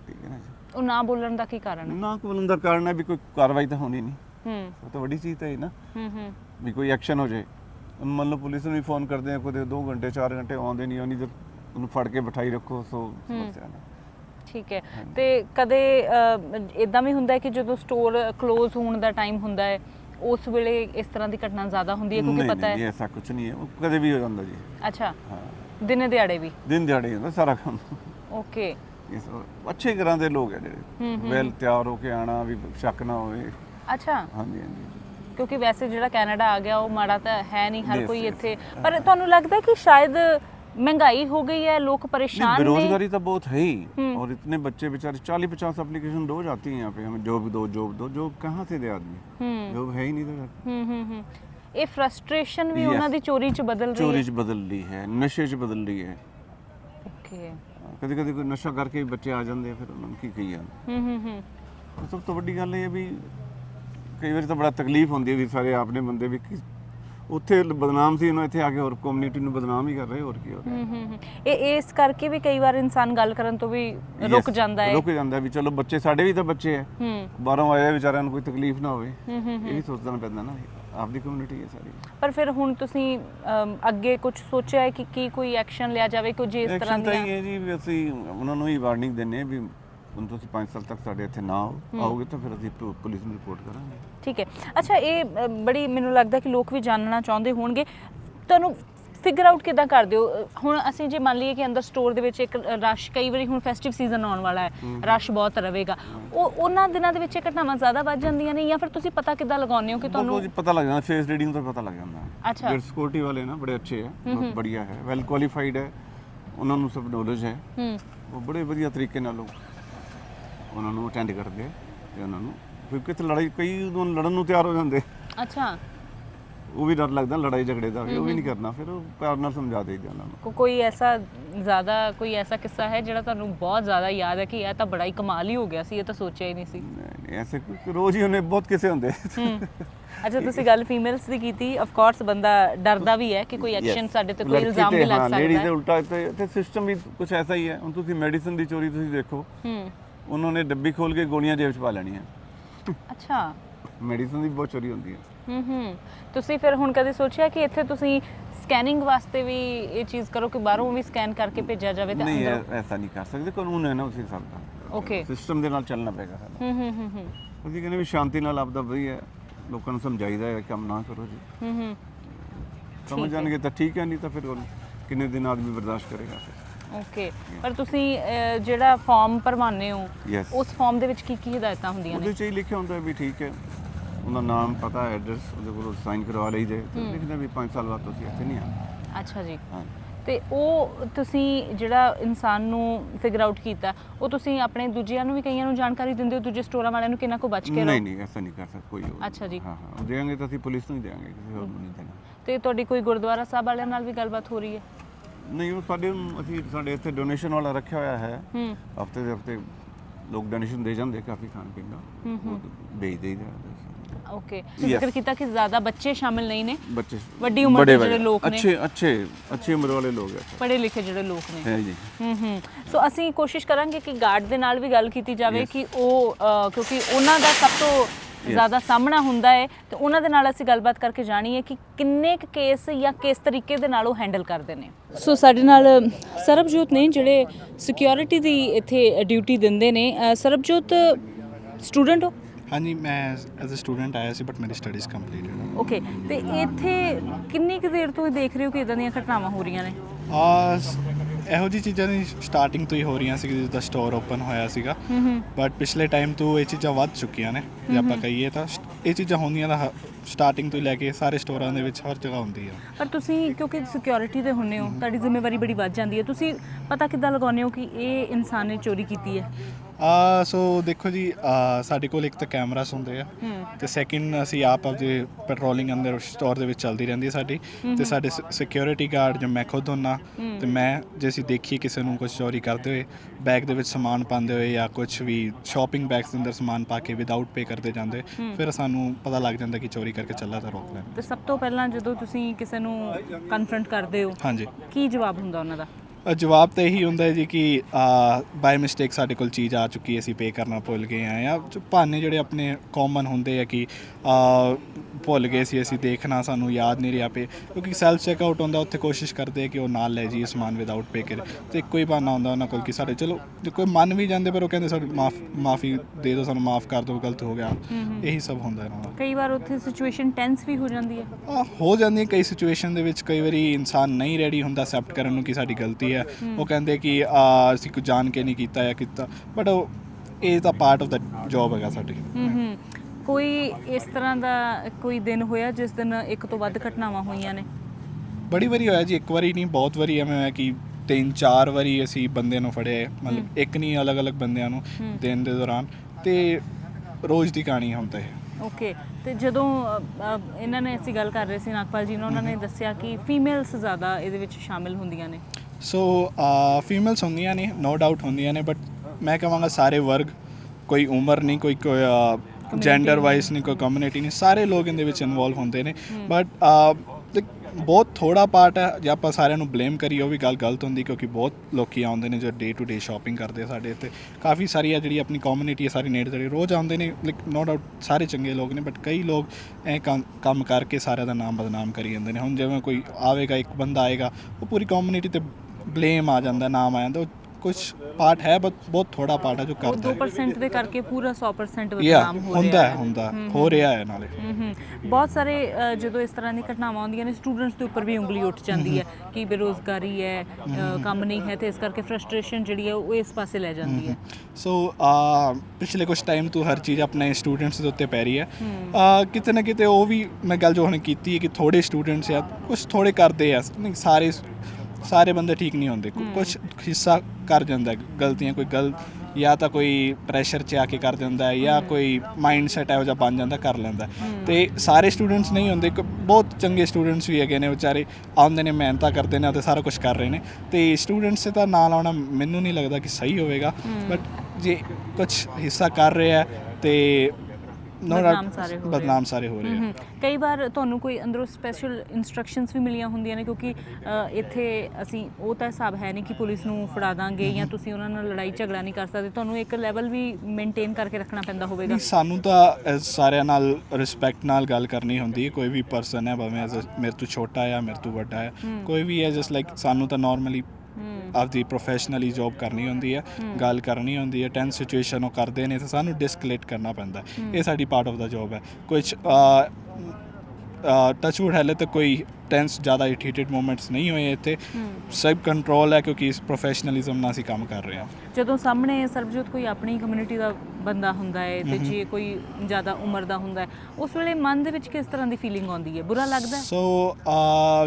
ਠੀਕ ਹੈ ਨਾ ਜੀ। ਉਹ ਨਾ ਬੋਲਣ ਦਾ ਕੀ ਕਾਰਨ ਹੈ? ਨਾ ਕੋਲਨ ਦਾ ਕਾਰਨ ਹੈ ਵੀ ਕੋਈ ਕਾਰਵਾਈ ਤਾਂ ਹੋਣੀ ਨਹੀਂ। ਹੂੰ। ਉਹ ਤਾਂ ਵੱਡੀ ਚੀਜ਼ ਤਾਂ ਹੈ ਨਾ। ਹੂੰ ਹੂੰ। ਵੀ ਕੋਈ ਐਕਸ਼ਨ ਹੋ ਜਾਏ। ਹੁਣ ਮੰਨ ਲਓ ਪੁਲਿਸ ਨੂੰ ਵੀ ਫੋਨ ਕਰਦੇ ਆ ਕੋਈ 2 ਘੰਟੇ 4 ਘੰਟੇ ਆਉਂਦੇ ਨਹੀਂ ਉਹਨੀ ਦਰ ਉਹਨੂੰ ਫੜ ਕੇ ਬਿਠਾਈ ਰੱਖੋ ਸੋ ਸਮੱਸਿਆ ਨਾ ਠੀਕ ਹੈ। ਤੇ ਕਦੇ ਇਦਾਂ ਵੀ ਹੁੰਦਾ ਹੈ ਕਿ ਜਦੋਂ ਸਟੋਰ ক্লোਜ਼ ਹੋਣ ਦਾ ਟਾਈਮ ਹੁੰਦਾ ਹੈ ਉਸ ਵੇਲੇ ਇਸ ਤਰ੍ਹਾਂ ਦੀ ਘਟਨਾ ਜ਼ਿਆਦਾ ਹੁੰਦੀ ਹੈ ਕਿਉਂਕਿ ਪਤਾ ਨਹੀਂ, ਹੈ ਐਸਾ ਕੁਝ ਨਹੀਂ ਹੈ। ਉਹ ਕਦੇ ਵੀ ਹੋ ਜਾਂਦਾ ਜੀ। ਅੱਛਾ। ਹਾਂ। ਦਿਨੇ ਦਿਹਾੜੇ ਵੀ। ਦਿਨ ਦਿਹਾੜੇ ਹੁੰਦਾ ਸਾਰਾ ਕੰਮ। ਓਕੇ। ਇਸ ਅੱਛੇ ਘਰਾਂ ਦੇ ਲੋਕ ਹੈ ਜਿਹੜੇ। ਵੈਲ ਤਿਆਰ ਹੋ ਕੇ ਆਣਾ ਵੀ ਸ਼ੱਕ ਨਾ ਹੋਵੇ। ਅੱਛਾ। ਹਾਂਜੀ ਹਾਂਜੀ। ਕਿਉਂਕਿ ਵੈਸੇ ਜਿਹੜਾ ਕੈਨੇਡਾ ਆ ਗਿਆ ਉਹ ਮਾੜਾ ਤਾਂ ਹੈ ਨਹੀਂ ਹਰ ਕੋਈ. ਇੱਥੇ। ਪਰ ਤੁਹਾਨੂੰ ਲੱਗਦਾ ਕਿ ਸ਼ਾਇਦ ਮਹਿੰਗਾਈ ਹੋ ਗਈ ਹੈ ਲੋਕ नहीं, परेशान ने बेरोजगारी तो बहुत है ही हम्म। और इतने बच्चे बेचारे चालीस पचास एप्लीकेशन रोज आती हैं यहाँ पे हमें जॉब दो जॉब दो जॉब कहाँ से दे आदमी हम्म जॉब है ही नहीं तो ਹੂੰ ਹੂੰ ਹੂੰ ਇਹ ਫਰਸਟ੍ਰੇਸ਼ਨ ਵੀ Yes. ਉਹਨਾਂ ਦੀ ਚੋਰੀ ਚ ਬਦਲ ਰਹੀ चोरी ਹੈ च बदल रही है नशे च बदल रही है ਓਕੇ ਕਦੇ ਕਦੇ ਕੋਈ ਨਸ਼ਾ ਕਰਕੇ ਵੀ ਬੱਚੇ ਆ ਜਾਂਦੇ ਆ ਫਿਰ ਉਹਨਾਂ ਨੂੰ ਕੀ ਕਹੀਏ ਹੂੰ ਹੂੰ ਹੂੰ ਔਰ ਸਭ ਤੋਂ ਵੱਡੀ ਗੱਲ ਇਹ ਹੈ ਵੀ ਕਈ ਵਾਰੀ ਤਾਂ ਬੜਾ ਤਕਲੀਫ ਹੁੰਦੀ ਹੈ ਵੀ ਸਾਰੇ ਆਪਣੇ ਬੰਦੇ ਵੀ ਕਿ- ਉੱਥੇ ਬਦਨਾਮ ਸੀ ਉਹਨਾਂ ਇੱਥੇ ਆ ਕੇ ਹੋਰ ਕਮਿਊਨਿਟੀ ਨੂੰ ਬਦਨਾਮ ਹੀ ਕਰ ਰਹੇ ਹੋਰ ਕੀ ਹੋ ਰਿਹਾ। ਹੂੰ ਹੂੰ ਹੂੰ। ਇਹ ਇਸ ਕਰਕੇ ਵੀ ਕਈ ਵਾਰ ਇਨਸਾਨ ਗੱਲ ਕਰਨ ਤੋਂ ਵੀ ਰੁਕ Yes, ਜਾਂਦਾ ਹੈ। ਰੁਕ ਜਾਂਦਾ ਵੀ ਚਲੋ ਬੱਚੇ ਸਾਡੇ ਵੀ ਤਾਂ ਬੱਚੇ ਹੈ। ਹੂੰ। ਬਾਹਰੋਂ ਆਏ ਆ ਵਿਚਾਰਿਆਂ ਨੂੰ ਕੋਈ ਤਕਲੀਫ ਨਾ ਹੋਵੇ। ਹੂੰ ਹੂੰ ਇਹ ਵੀ ਸੋਚਣਾ ਪੈਂਦਾ ਨਾ ਆਪਦੀ ਕਮਿਊਨਿਟੀ ਹੈ ਸਾਰੀ। ਪਰ ਫਿਰ ਹੁਣ ਤੁਸੀਂ ਅਮ, ਅੱਗੇ ਕੁਝ ਸੋਚਿਆ ਹੈ ਕਿ ਕੀ ਕੋਈ ਐਕਸ਼ਨ ਲਿਆ ਜਾਵੇ ਕੁਝ ਇਸ ਤਰ੍ਹਾਂ ਐਕਸ਼ਨ ਤਾਂ ਇਹ ਹੈ ਜੀ ਵੀ ਅਸੀਂ ਉਹਨਾਂ ਨੂੰ ਹੀ ਵਾਰਨਿੰਗ ਦਿੰਨੇ ਆ ਵੀ ਹੁਣ ਤੁਸੀਂ 5 ਸਾਲ ਤੱਕ ਸਾਡੇ ਇੱਥੇ ਨਾ ਆਓ। ਆਓਗੇ ਤਾਂ ਫਿਰ ਅਸੀਂ ਪੁ- ਪੁਲਿਸ ਨੂੰ ਰਿਪੋਰਟ ਕਰਾਂਗੇ। ਠੀਕ ਹੈ। ਅੱਛਾ ਇਹ ਅ, ਬੜੀ ਮੈਨੂੰ ਲੱਗਦਾ ਕਿ ਲੋਕ ਵੀ ਜਾਣਨਾ ਚਾਹੁੰਦੇ ਹੋਣਗੇ। ਤੁਹਾਨੂੰ ਫਿਗਰ ਆਊਟ ਕਿਦਾਂ ਕਰਦੇ ਹੋ? ਅ, ਹੁਣ ਅਸੀਂ ਜੇ ਮੰਨ ਲਈਏ ਕਿ ਅੰਦਰ ਸਟੋਰ ਦੇ ਵਿੱਚ ਇੱਕ ਰਸ਼ ਕਈ ਵਾਰੀ ਹੁਣ ਫੈਸਟਿਵ ਸੀਜ਼ਨ ਆਉਣ ਵਾਲਾ ਹੈ। ਰਸ਼ ਬਹੁਤ ਰਹੇਗਾ। ਉਹ ਉਹਨਾਂ ਦਿਨਾਂ ਦੇ ਵਿੱਚ ਇਹ ਘਟਨਾਵਾਂ ਜ਼ਿਆਦਾ ਵੱਧ ਜਾਂਦੀਆਂ ਨੇ ਜਾਂ ਫਿਰ ਤੁਸੀਂ ਪਤਾ ਕਿੱਦਾਂ ਲਗਾਉਂਦੇ ਹੋ ਕਿ ਤੁਹਾਨੂੰ ਤੁਹਾਨੂੰ ਪਤਾ ਲੱਗ ਜਾਂਦਾ ਫੇਸ ਰੀਡਿੰਗ ਤੋਂ ਪਤਾ ਲੱਗ ਜਾਂਦਾ। ਅੱਛਾ। ਜਿਹੜੇ ਸਿਕਿਉਰਿਟੀ ਵਾਲੇ ਨਾ ਬੜੇ ਅੱਛੇ ਹੈ ਬਹੁਤ ਬੜੀਆ ਹੈ ਵੈਲ ਕੁਆਲੀਫਾਈਡ ਹੈ ਉਹਨਾਂ ਨੂੰ ਸਭ ਨੌਲੇਜ ਹੈ। ਹੂੰ। ਉਹ ਬੜੇ ਵਧੀਆ ਤਰੀਕੇ ਨਾਲ ਉਹ ਉਹਨਾਂ ਨੂੰ ਅਟੈਂਡ ਕਰਦੇ ਆ ਤੇ ਉਹਨਾਂ ਨੂੰ ਕਿਉਂਕਿ ਇੱਥੇ ਲੜਾਈ ਕਈ ਉਦੋਂ ਲੜਨ ਨੂੰ ਤਿਆਰ ਹੋ ਜਾਂਦੇ ਅੱਛਾ। ਉਹ ਵੀ ਡਰ ਲੱਗਦਾ ਲੜਾਈ ਝਗੜੇ ਦਾ ਵੀ, ਉਹ ਵੀ ਨਹੀਂ ਕਰਨਾ ਫਿਰ ਉਹ ਪਿਆਰ ਨਾਲ ਸਮਝਾ ਦੇਈਦਾ ਉਹਨਾਂ ਨੂੰ। ਕੋ- ਕੋਈ ਐਸਾ ਜ਼ਿਆਦਾ ਕੋਈ ਐਸਾ ਕਿੱਸਾ ਹੈ ਜਿਹੜਾ ਤੁਹਾਨੂੰ ਬਹੁਤ ਜ਼ਿਆਦਾ ਯਾਦ ਹੈ ਕਿ ਇਹ ਤਾਂ ਬੜਾ ਹੀ ਕਮਾਲ ਹੀ ਹੋ ਗਿਆ ਸੀ ਇਹ ਤਾਂ ਸੋਚਿਆ ਹੀ ਨਹੀਂ ਸੀ? ਨਹੀਂ, ਨਹੀਂ, ਐਸੇ ਕੋਈ- ਰੋਜ਼ ਹੀ ਉਹਨੇ ਬਹੁਤ ਕਿਸੇ ਹੁੰਦੇ ਹੂੰ। ਅੱਛਾ ਤੁਸੀਂ ਗੱਲ ਫੀਮੇਲਸ ਦੀ ਕੀਤੀ ਆਫ ਕੋਰਸ ਬੰਦਾ ਡਰਦਾ ਵੀ ਹੈ ਕਿ ਕੋਈ ਐਕਸ਼ਨ ਸਾਡੇ ਤੇ ਕੋਈ ਲੜਕੀ ਇਲਜ਼ਾਮ ਵੀ ਲੱਗ ਲੇਡੀ ਸਕਦਾ ਹੈ। ਉਲਟਾ ਤੇ ਤੇ ਸਿਸਟਮ ਵੀ ਕੁਝ ਐਸਾ ਹੀ ਹੈ। ਹੁਣ ਤੁਸੀਂ ਮੈਡੀਸਨ ਦੀ ਚੋਰੀ ਤੁਸੀਂ ਦੇਖੋ। ਹੂੰ। ਉਹਨਾਂ ਨੇ ਡੱਬੀ ਖੋਲ ਕੇ ਗੋਲੀਆਂ ਜੇਬ 'ਚ ਪਾ ਲੈਣੀਆਂ। ਅੱਛਾ। ਮੈਡੀਸਨ ਦੀ ਬਹੁਤ ਚੋਰੀ ਹੁੰਦੀ ਹੈ। ਹੂੰ ਹੂੰ। ਤੁਸੀਂ ਫਿਰ ਹੁਣ ਕਦੇ ਸੋਚਿਆ ਕਿ ਇੱਥੇ ਤੁਸੀਂ ਸਕੈਨਿੰਗ ਵਾਸਤੇ ਵੀ ਇਹ ਚੀਜ਼ ਕਰੋ ਕਿ ਬਾਹਰੋਂ ਵੀ ਸਕੈਨ ਕਰਕੇ ਭੇਜਿਆ ਜਾਵੇ ਤੇ ਨਹੀਂ ਐ- ਐਸਾ ਨਹੀਂ ਕਰ ਸਕਦੇ ਕਾਨੂੰਨ ਹੈ ਨਾ ਉਸੇ ਹਿਸਾਬ ਦਾ ਓਕੇ। ਸਿਸਟਮ ਦੇ ਨਾਲ ਚੱਲਣਾ ਪਏਗਾ ਸਾਨੂੰ ਹੂੰ ਹੂੰ ਹੂੰ ਹੂੰ। ਅਸੀਂ ਕਹਿੰਦੇ ਵੀ ਸ਼ਾਂਤੀ ਨਾਲ ਆਪਦਾ ਵਧੀਆ ਲੋਕਾਂ ਨੂੰ ਸਮਝਾਈਦਾ ਹੈ ਕੰਮ ਨਾ ਕਰੋ ਜੀ। ਹੂੰ ਹੂੰ। ਸਮਝ ਜਾਣਗੇ ਤਾਂ ਠੀਕ ਹੈ ਨਹੀਂ ਤਾਂ ਫਿਰ ਉਹ ਕਿੰਨੇ ਦਿਨ ਆਦਮੀ ਬਰਦਾਸ਼ਤ ਕਰੇਗਾ ਫਿਰ। ਓਕੇ ਪਰ ਤੁਸੀਂ ਅਹ, ਜਿਹੜਾ ਫਾਰਮ ਭਰਵਾਉਂਦੇ ਹੋ Yes. ਉਸ ਫਾਰਮ ਦੇ ਵਿੱਚ ਕੀ ਕੀ ਹਦਾਇਤਾਂ ਹੁੰਦੀਆਂ ਉਹਦੇ ਨੇ 'ਚ ਹੀ ਲਿਖਿਆ ਹੁੰਦਾ ਵੀ ਠੀਕ ਹੈ। ਉਹਦਾ ਨਾਮ ਪਤਾ ਐਡਰੈਸ ਉਹਦੇ ਕੋਲੋਂ ਸਾਈਨ ਕਰਵਾ ਲਈਦੇ ਤੇ ਲਿਖਦਾ ਵੀ 5 ਸਾਲ ਬਾਅਦ ਤੁਸੀਂ ਇੱਥੇ ਨਹੀਂ ਆਣਾ ਅੱਛਾ ਜੀ। ਹਾਂ। ਤੇ ਉਹ ਤੁਸੀਂ ਜਿਹੜਾ ਇਨਸਾਨ ਨੂੰ ਫਿਗਰ ਆਊਟ ਕੀਤਾ ਉਹ ਤੁਸੀਂ ਆਪਣੇ ਦੂਜਿਆਂ ਨੂੰ ਵੀ ਕਈਆਂ ਨੂੰ ਜਾਣਕਾਰੀ ਦਿੰਦੇ ਹੋ? ਦੂਜੇ ਸਟੋਰਾਂ ਵਾਲਿਆਂ ਨੂੰ ਕਿੰਨਾ ਕੋ ਬਚ ਕੇ ਨਹੀਂ ਰਹੋ? ਨਹੀਂ ਐਸਾ ਨਹੀਂ ਕਰ ਸਕਦਾ ਕੋਈ ਹੋਰ। ਅੱਛਾ ਜੀ। ਹਾਂ ਹਾਂ। ਉਹ ਦੇਾਂਗੇ ਤਾਂ ਅਸੀਂ ਪੁਲਿਸ ਨੂੰ ਹੀ ਦੇਾਂਗੇ ਕਿਸੇ ਹੋਰ ਨੂੰ ਨਹੀਂ ਦੇਣਾ। ਤੇ ਤੁਹਾਡੀ ਕੋਈ ਗੁਰਦੁਆਰਾ ਸਾਹਿਬ ਵਾਲਿਆਂ ਨਾਲ ਵੀ ਗੱਲਬਾਤ ਹੋ ਰਹੀ ਹੈ? ਨਹੀਂ ਉਹ ਸਾਡੇ ਅਸੀਂ ਸਾਡੇ ਇੱਥੇ ਡੋਨੇਸ਼ਨ ਵਾਲਾ ਰੱਖਿਆ ਹੋਇਆ ਹੈ। ਹੂੰ। ਹਫ਼ਤੇ ਦੇ ਹਫ਼ਤੇ ਲੋਕ ਡੋਨੇਸ਼ਨ ਦੇ ਜਾਂਦੇ ਕਾਫੀ ਖਾਣ ਪੀਣ ਦਾ। ਉਹ ਭੇਜ ਦੇਈਦਾ ਓਕੇ ਜ਼ਿਕਰ ਕੀਤਾ ਕਿ ਜ਼ਿਆਦਾ ਬੱਚੇ ਸ਼ਾਮਿਲ ਨਹੀਂ ਨੇ। ਬੱਚੇ ਵੱਡੀ ਉਮਰ ਦੇ ਜਿਹੜੇ ਲੋਕ ਨੇ। ਅੱਛੇ ਅੱਛੇ ਅੱਛੀ ਉਮਰ ਵਾਲੇ ਲੋਕ ਹੈ ਪੜ੍ਹੇ ਲਿਖੇ ਜਿਹੜੇ ਲੋਕ ਨੇ। ਹੈ ਜੀ। ਹੂੰ ਹੂੰ। ਸੋ ਅਸੀਂ ਕੋਸ਼ਿਸ਼ ਕਰਾਂਗੇ ਕਿ ਗਾਰਡ ਦੇ ਨਾਲ ਵੀ ਗੱਲ ਕੀਤੀ ਜਾਵੇ ਕਿ ਉਹ ਕਿਉਂਕਿ ਉਹਨਾਂ ਦਾ ਸਭ ਤੋਂ ਜ਼ਿਆਦਾ ਸਾਹਮਣਾ ਹੁੰਦਾ ਹੈ ਤੇ ਉਹਨਾਂ ਦੇ ਨਾਲ ਅਸੀਂ ਗੱਲਬਾਤ ਕਰਕੇ ਜਾਣੀਏ ਕਿ ਕਿੰਨੇ ਕੁ ਕੇਸ ਜਾਂ ਕਿਸ ਤਰੀਕੇ ਦੇ ਨਾਲ ਉਹ ਹੈਂਡਲ ਕਰਦੇ ਨੇ। ਸੋ ਸਾਡੇ ਨਾਲ ਸਰਬਜੋਤ ਨੇ ਜਿਹੜੇ ਸਿਕਿਉਰਿਟੀ ਦੀ ਇੱਥੇ ਡਿਊਟੀ ਦਿੰਦੇ ਨੇ ਸਰਬਜੋਤ ਸਟੂਡੈਂਟ ਹੋ? ਹਾਂਜੀ ਮੈਂ ਐਜ਼ ਅ ਸਟੂਡੈਂਟ ਆਇਆ ਸੀ ਬਟ ਮੇਰੀ ਸਟੱਡੀਜ਼ ਕੰਪਲੀਟਡ ਓਕੇ ਤੇ ਇੱਥੇ ਕਿੰਨੀ ਕੁ ਦੇਰ ਤੋਂ ਦੇਖ ਰਹੇ ਹੋ ਕਿ ਇਦਾਂ ਦੀਆਂ ਘਟਨਾਵਾਂ ਹੋ ਰਹੀਆਂ ਨੇ? ਆ ਇਹੋ ਜੀ ਚੀਜ਼ਾਂ ਦੀ ਸਟਾਰਟਿੰਗ ਤੋਂ ਹੀ ਹੋ ਰਹੀਆਂ ਸੀ ਜਦੋਂ ਸਟੋਰ ਓਪਨ ਹੋਇਆ ਸੀਗਾ। ਬਟ ਪਿਛਲੇ ਟਾਈਮ ਤੋਂ ਇਹ ਚੀਜ਼ਾਂ ਵੱਧ ਚੁੱਕੀਆਂ ਨੇ ਜੇ ਆਪਾਂ ਕਹੀਏ ਤਾਂ ਇਹ ਚੀਜ਼ਾਂ ਹੁੰਦੀਆਂ ਤਾਂ ਸਟਾਰਟਿੰਗ ਤੋਂ ਲੈ ਕੇ ਸਾਰੇ ਸਟੋਰਾਂ ਦੇ ਵਿੱਚ ਹਰ ਜਗ੍ਹਾ ਹੁੰਦੀ ਆ ਪਰ ਤੁਸੀਂ ਕਿਉਂਕਿ ਸਿਕਿਉਰਿਟੀ ਦੇ ਹੁੰਨੇ ਹੋ। ਤੁਹਾਡੀ ਜ਼ਿੰਮੇਵਾਰੀ ਬੜੀ ਵੱਧ ਜਾਂਦੀ ਹੈ। ਤੁਸੀਂ ਪਤਾ ਕਿੱਦਾਂ ਲਗਾਉਂਦੇ ਹੋ ਕਿ ਇਹ ਇਨਸਾਨ ਨੇ ਚੋਰੀ ਕੀਤੀ ਹੈ? ਆ ਸੋ ਦੇਖੋ ਜੀ ਆ, ਸਾਡੇ ਕੋਲ ਇੱਕ ਤਾਂ ਕੈਮਰਾਸ ਹੁੰਦੇ ਆ ਤੇ ਸੈਕਿੰਡ ਅਸੀਂ ਆਪ ਆਪਦੇ ਪੈਟਰੋਲਿੰਗ ਅੰਦਰ ਸਟੋਰ ਦੇ ਵਿੱਚ ਚੱਲਦੀ ਰਹਿੰਦੀ ਹੈ ਸਾਡੀ ਤੇ ਸਾਡੇ ਸਿਕਿਉਰਿਟੀ ਗਾਰਡ ਜੋ ਮੈਂ ਖੁਦ ਹੁੰਨਾ ਤੇ ਮੈਂ ਜੇ ਅਸੀਂ ਦੇਖੀਏ ਕਿਸੇ ਨੂੰ ਕੁਝ ਚੋਰੀ ਕਰਦੇ ਹੋਏ ਬੈਗ ਦੇ ਵਿੱਚ ਸਮਾਨ ਪਾਉਂਦੇ ਹੋਏ ਜਾਂ ਕੁਝ ਵੀ ਸ਼ਾਪਿੰਗ ਬੈਗਸ ਦੇ ਅੰਦਰ ਸਮਾਨ ਪਾ ਕੇ ਵਿਦਆਊਟ ਪੇ ਕਰਦੇ ਜਾਂਦੇ ਫਿਰ ਸਾਨੂੰ ਪਤਾ ਲੱਗ ਜਾਂਦਾ ਕਿ ਚੋਰੀ ਕਰਕੇ ਚੱਲਾ ਤਾਂ ਰੋਕ ਲੈਣ ਤੇ ਸਭ ਤੋਂ ਪਹਿਲਾਂ ਜਦੋਂ ਤੁਸੀਂ ਕਿਸੇ ਨੂੰ ਕਨਫਰੰਟ ਕਰਦੇ ਹੋ ਹਾਂਜੀ। ਕੀ ਜਵਾਬ ਹੁੰਦਾ ਉਹਨਾਂ ਦਾ? ਅ, ਜਵਾਬ ਤਾਂ ਇਹੀ ਹੁੰਦਾ ਹੈ ਜੀ ਕਿ ਬਾਈ ਮਿਸਟੇਕ ਸਾਡੇ ਕੋਲ ਚੀਜ਼ ਆ ਚੁੱਕੀ ਹੈ ਅਸੀਂ ਪੇ ਕਰਨਾ ਭੁੱਲ ਗਏ ਆ ਜਾਂ ਜੋ ਬਹਾਨੇ ਜਿਹੜੇ ਆਪਣੇ ਕਾਮਨ ਹੁੰਦੇ ਆ ਕਿ ਅ, ਭੁੱਲ ਗਏ ਸੀ ਅਸੀਂ ਦੇਖਣਾ ਸਾਨੂੰ ਯਾਦ ਨਹੀਂ ਰਿਹਾ ਪੇ ਕਿਉਂਕਿ ਸੈਲਫ ਚੈੱਕਆਊਟ ਹੁੰਦਾ ਉੱਥੇ ਕੋਸ਼ਿਸ਼ ਕਰਦੇ ਆ ਕਿ ਉਹ ਨਾਲ ਲੈ ਜਾਈਏ ਸਮਾਨ ਵਿਦਆਊਟ ਪੇ ਕਰੇ। ਤੇ ਇੱਕੋ ਹੀ ਬਹਾਨਾ ਹੁੰਦਾ ਉਹਨਾਂ ਕੋਲ ਕਿ ਸਾਡੇ ਚਲੋ ਜੇ ਕੋਈ ਮੰਨ ਵੀ ਜਾਂਦੇ ਪਰ ਉਹ ਕਹਿੰਦੇ ਸਾਨੂੰ ਮਾਫ ਮਾਫੀ ਦੇ ਦਿਓ ਸਾਨੂੰ ਮਾਫ ਕਰ ਦਿਓ ਗਲਤ ਹੋ ਗਿਆ। ਇਹੀ ਸਭ ਹੁੰਦਾ ਇਹਨਾਂ ਦਾ। ਕਈ ਵਾਰ ਉੱਥੇ ਸਿਚੁਏਸ਼ਨ ਟੈਂਸ ਵੀ ਹੋ ਜਾਂਦੀ ਹੈ। ਆ ਹੋ ਜਾਂਦੀ ਹੈ ਕਈ ਸਿਚੁਏਸ਼ਨ ਦੇ ਵਿੱਚ ਕਈ ਵਾਰੀ ਇਨਸਾਨ ਨਹੀਂ ਰੈਡੀ ਹੁੰਦਾ ਅਸੈਪਟ ਕਰਨ ਨੂੰ ਕਿ ਸਾਡੀ ਗਲਤੀ ਹੈ। ਉਹ ਕਹਿੰਦੇ ਕਿ ਆ, ਅਸੀਂ ਕੁਝ ਜਾਣ ਕੇ ਨਹੀਂ ਕੀਤਾ ਜਾਂ ਕੀਤਾ। ਬਟ ਇਹ ਤਾਂ ਪਾਰਟ ਆਫ ਦਾ ਜੌਬ ਹੈਗਾ ਸਾਡੀ। ਹੂੰ ਹੂੰ। ਕੋਈ ਇਸ ਤਰ੍ਹਾਂ ਦਾ ਕੋਈ ਦਿਨ ਹੋਇਆ ਜਿਸ ਦਿਨ ਇੱਕ ਤੋਂ ਵੱਧ ਘਟਨਾਵਾਂ ਹੋਈਆਂ ਨੇ? ਬੜੀ ਵਾਰੀ ਹੋਇਆ ਜੀ ਇੱਕ ਵਾਰੀ ਨਹੀਂ ਬਹੁਤ ਵਾਰੀ ਐਵੇਂ ਹੋਇਆ ਕਿ ਤਿੰਨ ਚਾਰ ਵਾਰੀ ਅਸੀਂ ਬੰਦੇ ਨੂੰ ਫੜਿਆ। ਹੈ। ਮਤਲਬ ਇੱਕ ਨਹੀਂ ਅਲੱਗ-ਅਲੱਗ ਬੰਦਿਆਂ ਨੂੰ ਦਿਨ ਦੇ ਦੌਰਾਨ। ਤੇ ਰੋਜ਼ ਦੀ ਕਹਾਣੀ ਹੁੰਦਾ ਹੈ ਓਕੇ। ਤੇ ਜਦੋਂ ਅ, ਅ, ਇਹਨਾਂ ਨੇ ਅਸੀਂ ਗੱਲ ਕਰ ਰਹੇ ਸੀ ਨਾਗਪਾਲ ਜੀ ਨਾਲ ਉਹਨਾਂ ਨੇ ਦੱਸਿਆ ਕਿ ਫੀਮੇਲਸ ਜ਼ਿਆਦਾ ਇਹਦੇ ਵਿੱਚ ਸ਼ਾਮਿਲ ਹੁੰਦੀਆਂ ਨੇ। ਸੋ ਫੀਮੇਲਸ ਹੁੰਦੀਆਂ ਨੇ ਨੋ ਡਾਊਟ ਹੁੰਦੀਆਂ ਨੇ ਬਟ ਮੈਂ ਕਹਾਂਗਾ ਸਾਰੇ ਵਰਗ ਕੋਈ ਉਮਰ ਨਹੀਂ ਕੋਈ ਜੈਂਡਰ ਵਾਈਜ਼ ਨਹੀਂ। ਕੋਈ ਕਮਿਊਨਿਟੀ ਨਹੀਂ ਸਾਰੇ ਲੋਕ ਇਹਦੇ ਵਿੱਚ ਇਨਵੋਲਵ ਹੁੰਦੇ ਨੇ। ਬਟ ਬਹੁਤ ਥੋੜਾ ਪਾਰਟ ਹੈ ਜੇ ਆਪਾਂ ਸਾਰਿਆਂ ਨੂੰ ਬਲੇਮ ਕਰੀਏ ਉਹ ਵੀ ਗੱਲ ਗਲਤ ਹੁੰਦੀ ਕਿਉਂਕਿ ਬਹੁਤ ਲੋਕੀ ਆਉਂਦੇ ਨੇ ਜੋ ਡੇ ਟੂ ਡੇ ਸ਼ਾਪਿੰਗ ਕਰਦੇ ਆ ਸਾਡੇ ਇੱਥੇ। ਕਾਫੀ ਸਾਰੀ ਆ ਜਿਹੜੀ ਆਪਣੀ ਕਮਿਊਨਿਟੀ ਹੈ ਸਾਰੀ ਨੇੜੇ ਤੇੜੇ ਰੋਜ਼ ਆਉਂਦੇ ਨੇ ਨੋ ਡਾਊਟ ਸਾਰੇ ਚੰਗੇ ਲੋਕ ਨੇ ਬਟ ਕਈ ਲੋਕ ਐ ਕੰਮ ਕਰਕੇ ਸਾਰਿਆਂ ਦਾ ਨਾਮ ਬਦਨਾਮ ਕਰੀ ਜਾਂਦੇ ਨੇ। ਹੁਣ ਜਿਵੇਂ ਕੋਈ ਆਵੇਗਾ ਇੱਕ ਬੰਦਾ ਆਏਗਾ ਉਹ ਪੂਰੀ ਕਮਿਊਨਿਟੀ ਤੇ ਬਲੇਮ ਆ ਜਾਂਦਾ ਨਾਮ ਆ ਜਾਂਦਾ ਕੁਝ ਪਾਰਟ ਹੈ ਬਟ ਬਹੁਤ ਥੋੜਾ ਪਾਰਟ ਹੈ ਜੋ ਉਹ ਕਰਦਾ ਹੈ 2% ਦੇ ਕਰਕੇ ਪੂਰਾ 100% ਯਾ ਬਦਨਾਮ ਹੋ ਹੁੰਦਾ ਰਿਹਾ ਹੈ। ਹੁੰਦਾ ਹੋ ਰਿਹਾ ਹੈ ਨਾਲੇ। ਹੂੰ ਹੂੰ ਬਹੁਤ ਸਾਰੇ ਅ, ਜਦੋਂ ਇਸ ਤਰ੍ਹਾਂ ਦੀ ਘਟਨਾਵਾਂ ਆਉਂਦੀਆਂ ਨੇ ਸਟੂਡੈਂਟਸ ਦੇ ਉੱਪਰ ਵੀ ਉਂਗਲੀ ਉੱਠ ਜਾਂਦੀ ਹੈ ਕਿ ਬੇਰੋਜ਼ਗਾਰੀ ਹੈ ਅ, ਕੰਮ ਨਹੀਂ ਹੈ ਤੇ ਇਸ ਕਰਕੇ ਫਰਸਟ੍ਰੇਸ਼ਨ ਜਿਹੜੀ ਹੈ ਉਹ ਇਸ ਪਾਸੇ ਲੈ ਜਾਂਦੀ ਹੈ। ਸੋ ਆ ਪਿਛਲੇ ਕੁਝ ਟਾਈਮ ਤੋਂ ਹਰ ਚੀਜ਼ ਆਪਣੇ ਸਟੂਡੈਂਟਸ ਦੇ ਉੱਤੇ ਪੈ ਰਹੀ ਹੈ। ਆ ਕਿਤੇ ਨਾ ਕਿਤੇ ਉਹ ਵੀ ਮੈਂ ਗੱਲ ਜੋ ਹੁਣ ਕੀਤੀ ਹੈ ਕਿ ਥੋੜੇ ਸਟੂਡੈਂਟਸ ਆ ਕੁਝ ਥੋੜੇ ਕਰਦੇ ਆ ਨਹੀਂ ਸਾਰੇ ਸਾਰੇ ਬੰਦੇ ਠੀਕ ਨਹੀਂ ਹੁੰਦੇ। ਕੁਝ ਹਿੱਸਾ ਕਰ ਜਾਂਦਾ ਹੈ, ਗਲਤੀਆਂ ਕੋਈ ਗਲਤ ਜਾਂ ਤਾਂ ਕੋਈ ਪ੍ਰੈਸ਼ਰ 'ਚ ਆ ਕੇ ਕਰ ਦਿੰਦਾ ਹੈ ਜਾਂ ਕੋਈ ਮਾਈਂਡ ਸੈਟ ਇਹੋ ਜਿਹਾ ਬਣ ਜਾਂਦਾ ਕਰ ਲੈਂਦਾ ਤੇ ਸਾਰੇ ਸਟੂਡੈਂਟਸ ਨਹੀਂ ਹੁੰਦੇ ਬਹੁਤ ਚੰਗੇ ਸਟੂਡੈਂਟਸ ਵੀ ਹੈਗੇ ਨੇ ਵਿਚਾਰੇ ਆਉਂਦੇ ਨੇ ਮਿਹਨਤਾਂ ਕਰਦੇ ਨੇ ਤੇ ਸਾਰਾ ਕੁਝ ਕਰ ਰਹੇ ਨੇ। ਤੇ ਸਟੂਡੈਂਟਸ ਤੇ ਤਾਂ ਨਾਲ ਆਉਣਾ ਮੈਨੂੰ ਨਹੀਂ ਲੱਗਦਾ ਕਿ ਸਹੀ ਹੋਵੇਗਾ ਬਟ ਜੇ ਕੁਝ ਹਿੱਸਾ ਕਰ ਰਿਹਾ ਤੇ no doubt ਬਦਨਾਮ ਸਾਰੇ ਹੋ ਰਹੇ ਆ। ਬਦਨਾਮ ਸਾਰੇ ਹੋ ਰਹੇ ਆ। ਹਮ, ਕਈ ਵਾਰ ਤੁਹਾਨੂੰ ਕੋਈ ਅੰਦਰੋਂ ਸਪੈਸ਼ਲ ਇਨਸਟਰਕਸ਼ਨਸ ਵੀ ਮਿਲੀਆਂ ਹੁੰਦੀਆਂ ਨੇ ਕਿਉਂਕਿ ਅ, ਇੱਥੇ ਅਸੀਂ ਉਹ ਤਾਂ ਹਿਸਾਬ ਹੈ ਨਹੀਂ ਕਿ ਪੁਲਿਸ ਨੂੰ ਫੜਾ ਦਾਂਗੇ ਜਾਂ ਤੁਸੀਂ ਉਹਨਾਂ ਨਾਲ ਲੜਾਈ ਝਗੜਾ ਨਹੀਂ ਕਰ ਸਕਦੇ। ਤੁਹਾਨੂੰ ਇੱਕ ਲੈਵਲ ਵੀ ਮੇਨਟੇਨ ਕਰਕੇ ਰੱਖਣਾ ਪੈਂਦਾ ਹੋਵੇਗਾ। ਨਹੀਂ ਸਾਨੂੰ ਤਾਂ ਅਹ, ਸਾਰਿਆਂ ਨਾਲ ਰਿਸਪੈਕਟ ਨਾਲ ਗੱਲ ਕਰਨੀ ਹੁੰਦੀ। ਹੈ ਕੋਈ ਵੀ ਪਰਸਨ ਹੈ ਭਾਵੇਂ as a ਮੇਰੇ ਤੋਂ ਛੋਟਾ ਹੈ ਮੇਰੇ ਤੋਂ ਵੱਡਾ ਹੈ। ਕੋਈ ਵੀ ਹੈ ਜਸਟ ਲਾਈਕ ਸਾਨੂੰ ਤਾਂ ਨਾਰਮਲੀ ਆਪਦੀ ਪ੍ਰੋਫੈਸ਼ਨਲੀ ਜੌਬ ਕਰਨੀ ਹੁੰਦੀ ਹੈ ਗੱਲ ਕਰਨੀ ਹੁੰਦੀ ਹੈ ਟੈਂਸ ਸਿਚੁਏਸ਼ਨ ਉਹ ਕਰਦੇ ਨੇ ਤਾਂ ਸਾਨੂੰ ਡਿਸਕਲੇਟ ਕਰਨਾ ਪੈਂਦਾ ਹੈ। ਇਹ ਸਾਡੀ ਪਾਰਟ ਆਫ ਦਾ ਜੌਬ ਹੈ। ਕੁਝ ਟੱਚ ਵੁੱਡ ਹਲੇ ਤੱਕ ਕੋਈ ਟੈਂਸ ਜ਼ਿਆਦਾ ਇਰੀਟੇਟਡ ਮੂਮੈਂਟਸ ਨਹੀਂ ਹੋਏ ਇੱਥੇ ਸਭ ਕੰਟਰੋਲ ਹੈ ਕਿਉਂਕਿ ਇਸ ਪ੍ਰੋਫੈਸ਼ਨਲਿਜ਼ਮ ਨਾਲ ਅਸੀਂ ਕੰਮ ਕਰ ਰਹੇ ਹਾਂ ਜਦੋਂ ਸਾਹਮਣੇ ਸਰਬਜੋਤ ਕੋਈ ਆਪਣੀ ਕਮਿਊਨਿਟੀ ਦਾ ਬੰਦਾ ਹੁੰਦਾ ਹੈ ਤੇ ਜੇ ਕੋਈ ਜ਼ਿਆਦਾ ਉਮਰ ਦਾ ਹੁੰਦਾ ਹੈ ਉਸ ਵੇਲੇ ਮਨ ਦੇ ਵਿੱਚ ਕਿਸ ਤਰ੍ਹਾਂ ਦੀ ਫੀਲਿੰਗ ਆਉਂਦੀ ਹੈ ਬੁਰਾ ਲੱਗਦਾ ਹੈ? ਸੋ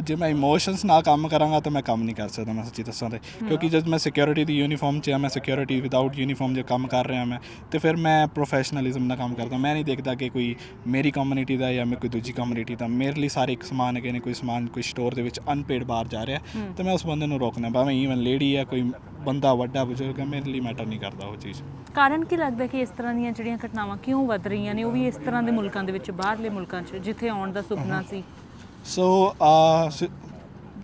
ਜੇ ਮੈਂ ਇਮੋਸ਼ਨਸ ਨਾਲ ਕੰਮ ਕਰਾਂਗਾ ਤਾਂ ਮੈਂ ਕੰਮ ਨਹੀਂ ਕਰ ਸਕਦਾ ਮੈਂ ਸੱਚੀ ਦੱਸਾਂ ਤੇ ਕਿਉਂਕਿ ਜਦ ਮੈਂ ਸਿਕਿਉਰਿਟੀ ਦੀ ਯੂਨੀਫਾਰਮ 'ਚ ਆ ਮੈਂ ਸਿਕਿਉਰਿਟੀ ਵਿਦਆਊਟ ਯੂਨੀਫਾਰਮ ਜੇ ਕੰਮ ਕਰ ਰਿਹਾ ਮੈਂ ਤੇ ਫਿਰ ਮੈਂ ਪ੍ਰੋਫੈਸ਼ਨਲਿਜ਼ਮ ਨਾਲ ਕੰਮ ਕਰਦਾ ਮੈਂ ਨਹੀਂ ਦੇਖਦਾ ਕਿ ਕੋਈ ਮੇਰੀ ਕਮਿਊਨਿਟੀ ਦਾ ਜਾਂ ਮੈਂ ਕੋਈ ਦੂਜੀ ਕਮਿਊਨਿਟੀ ਦਾ ਮੇਰੇ ਲਈ ਸਾਰੇ ਇੱਕ ਸਮਾਨ ਹੈਗੇ ਨੇ ਕੋਈ ਸਮਾਨ ਕੋਈ ਸਟੋਰ ਦੇ ਵਿੱਚ ਅਨਪੇਡ ਬਾਹਰ ਜਾ ਰਿਹਾ ਤੇ ਮੈਂ ਉਸ ਬੰਦੇ ਨੂੰ ਰੋਕਣਾ ਭਾਵੇਂ ਈਵਨ ਲੇਡੀ ਹੈ ਕੋਈ ਬੰਦਾ ਵੱਡਾ ਬਜ਼ੁਰਗ ਹੈ ਮੇਰੇ ਲਈ ਮੈਟਰ ਨਹੀਂ ਕਰਦਾ ਉਹ ਚੀਜ਼। ਕਾਰਨ ਕੀ ਲੱਗਦਾ ਕਿ ਇਸ ਤਰ੍ਹਾਂ ਦੀਆਂ ਜਿਹੜੀਆਂ ਘਟਨਾਵਾਂ ਕਿਉਂ ਵੱਧ ਰਹੀਆਂ ਨੇ? ਉਹ ਵੀ ਇਸ ਤਰ੍ਹਾਂ ਦੇ ਮੁਲਕਾਂ ਦੇ ਵਿੱਚ ਬਾਹਰਲੇ ਮੁਲਕਾਂ 'ਚ ਜਿੱਥੇ ਆਉਣ ਦਾ ਸੁਪਨਾ ਸੀ। ਸੋ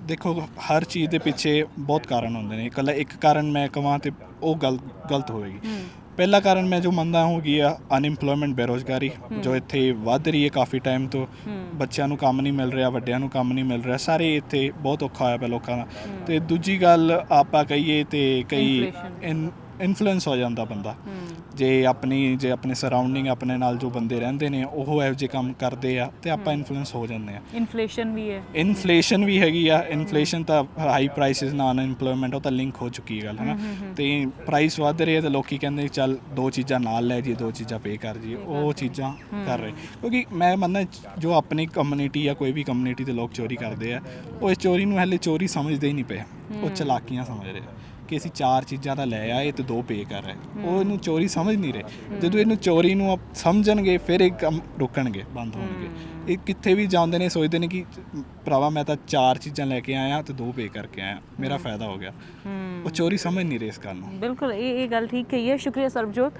ਦੇਖੋ ਹਰ ਚੀਜ਼ ਦੇ ਪਿੱਛੇ ਬਹੁਤ ਕਾਰਨ ਹੁੰਦੇ ਨੇ। ਇਕੱਲਾ ਇੱਕ ਕਾਰਨ ਮੈਂ ਕਹਾਂ ਤੇ ਉਹ ਗਲ ਗਲਤ ਹੋਵੇਗੀ ਪਹਿਲਾ ਕਾਰਨ ਮੈਂ ਜੋ ਮੰਨਦਾ ਹਾਂ ਕਿ ਆ ਅਨਇੰਪਲੋਇਮੈਂਟ ਬੇਰੋਜ਼ਗਾਰੀ ਜੋ ਇੱਥੇ ਵੱਧ ਰਹੀ ਹੈ ਕਾਫੀ ਟਾਈਮ ਤੋਂ। ਬੱਚਿਆਂ ਨੂੰ ਕੰਮ ਨਹੀਂ ਮਿਲ ਰਿਹਾ ਵੱਡਿਆਂ ਨੂੰ ਕੰਮ ਨਹੀਂ ਮਿਲ ਰਿਹਾ ਸਾਰੇ ਇੱਥੇ ਬਹੁਤ ਔਖਾ ਹੋਇਆ ਪਿਆ ਲੋਕਾਂ ਦਾ। ਤੇ ਦੂਜੀ ਗੱਲ ਆਪਾਂ ਕਹੀਏ ਤੇ ਕਈ. ਇਨਫਲੂਐਂਸ ਹੋ ਜਾਂਦਾ ਬੰਦਾ। ਜੇ ਆਪਣੀ ਜੇ ਆਪਣੇ ਸਰਾਊਂਡਿੰਗ ਆਪਣੇ ਨਾਲ ਜੋ ਬੰਦੇ ਰਹਿੰਦੇ ਨੇ ਉਹ ਇਹੋ ਜਿਹੇ ਕੰਮ ਕਰਦੇ ਆ ਤੇ ਆਪਾਂ ਇਨਫਲੂਐਂਸ ਹੋ ਜਾਂਦੇ ਆ। ਇਨਫਲੇਸ਼ਨ ਵੀ ਹੈ। ਇਨਫਲੇਸ਼ਨ ਵੀ ਹੈਗੀ ਆ। ਇਨਫਲੇਸ਼ਨ ਤਾਂ ਹਾਈ ਪ੍ਰਾਈਸਿਸ ਨਾਲ ਅਨਇੰਪਲੋਇਮੈਂਟ ਉਹ ਤਾਂ ਲਿੰਕ ਹੋ ਚੁੱਕੀ ਹੈ ਗੱਲ ਹੈ ਨਾ? ਤੇ ਪ੍ਰਾਈਸ ਵੱਧ ਰਹੇ ਆ ਤੇ ਲੋਕੀ ਕਹਿੰਦੇ ਚੱਲ ਦੋ ਚੀਜ਼ਾਂ ਨਾਲ ਲੈ ਜੀ ਦੋ ਚੀਜ਼ਾਂ ਪੇ ਕਰ ਜੀ ਉਹ ਚੀਜ਼ਾਂ ਕਰ ਰਹੇ। ਕਿਉਂਕਿ ਮੈਂ ਮੰਨਦਾ ਜੋ ਆਪਣੀ ਕਮਿਊਨਿਟੀ ਜਾਂ ਕੋਈ ਵੀ ਕਮਿਊਨਿਟੀ ਦੇ ਲੋਕ ਚੋਰੀ ਕਰਦੇ ਆ ਉਹ ਇਸ ਚੋਰੀ ਨੂੰ ਹਲੇ ਚੋਰੀ ਸਮਝਦੇ ਹੀ ਨਹੀਂ ਪਏ। ਉਹ ਚਲਾਕੀਆਂ ਸਮਝ ਰਹੇ ਆ। ਕਿ ਅਸੀਂ ਚਾਰ ਚੀਜ਼ਾਂ ਦਾ ਲੈ ਆਏ ਤੇ ਦੋ ਪੇ ਕਰ ਰਹੇ। ਉਹ ਇਹਨੂੰ ਚੋਰੀ ਸਮਝ ਨਹੀਂ ਰਹੇ। ਜਦੋਂ ਇਹਨੂੰ ਚੋਰੀ ਨੂੰ ਆਪ ਸਮਝਣਗੇ, ਫਿਰ ਇਹ ਕੰਮ ਰੁਕਣਗੇ, ਬੰਦ ਹੋਣਗੇ। ਇਹ ਕਿੱਥੇ ਵੀ ਜਾਂਦੇ ਨੇ ਸੋਚਦੇ ਨੇ ਕਿ ਭਰਾਵਾ ਮੈਂ ਤਾਂ ਚਾਰ ਚੀਜ਼ਾਂ ਲੈ ਕੇ ਆਇਆ ਤੇ ਦੋ ਪੇ ਕਰਕੇ ਆਇਆ। ਮੇਰਾ ਫਾਇਦਾ ਹੋ ਗਿਆ। ਉਹ ਚੋਰੀ ਸਮਝ ਨਹੀਂ ਰਹੇ ਇਸ ਗੱਲ ਨੂੰ। ਬਿਲਕੁਲ ਇਹ ਇਹ ਗੱਲ ਠੀਕ ਕਹੀ ਹੈ। ਸ਼ੁਕਰੀਆ ਸਰਬਜੋਤ।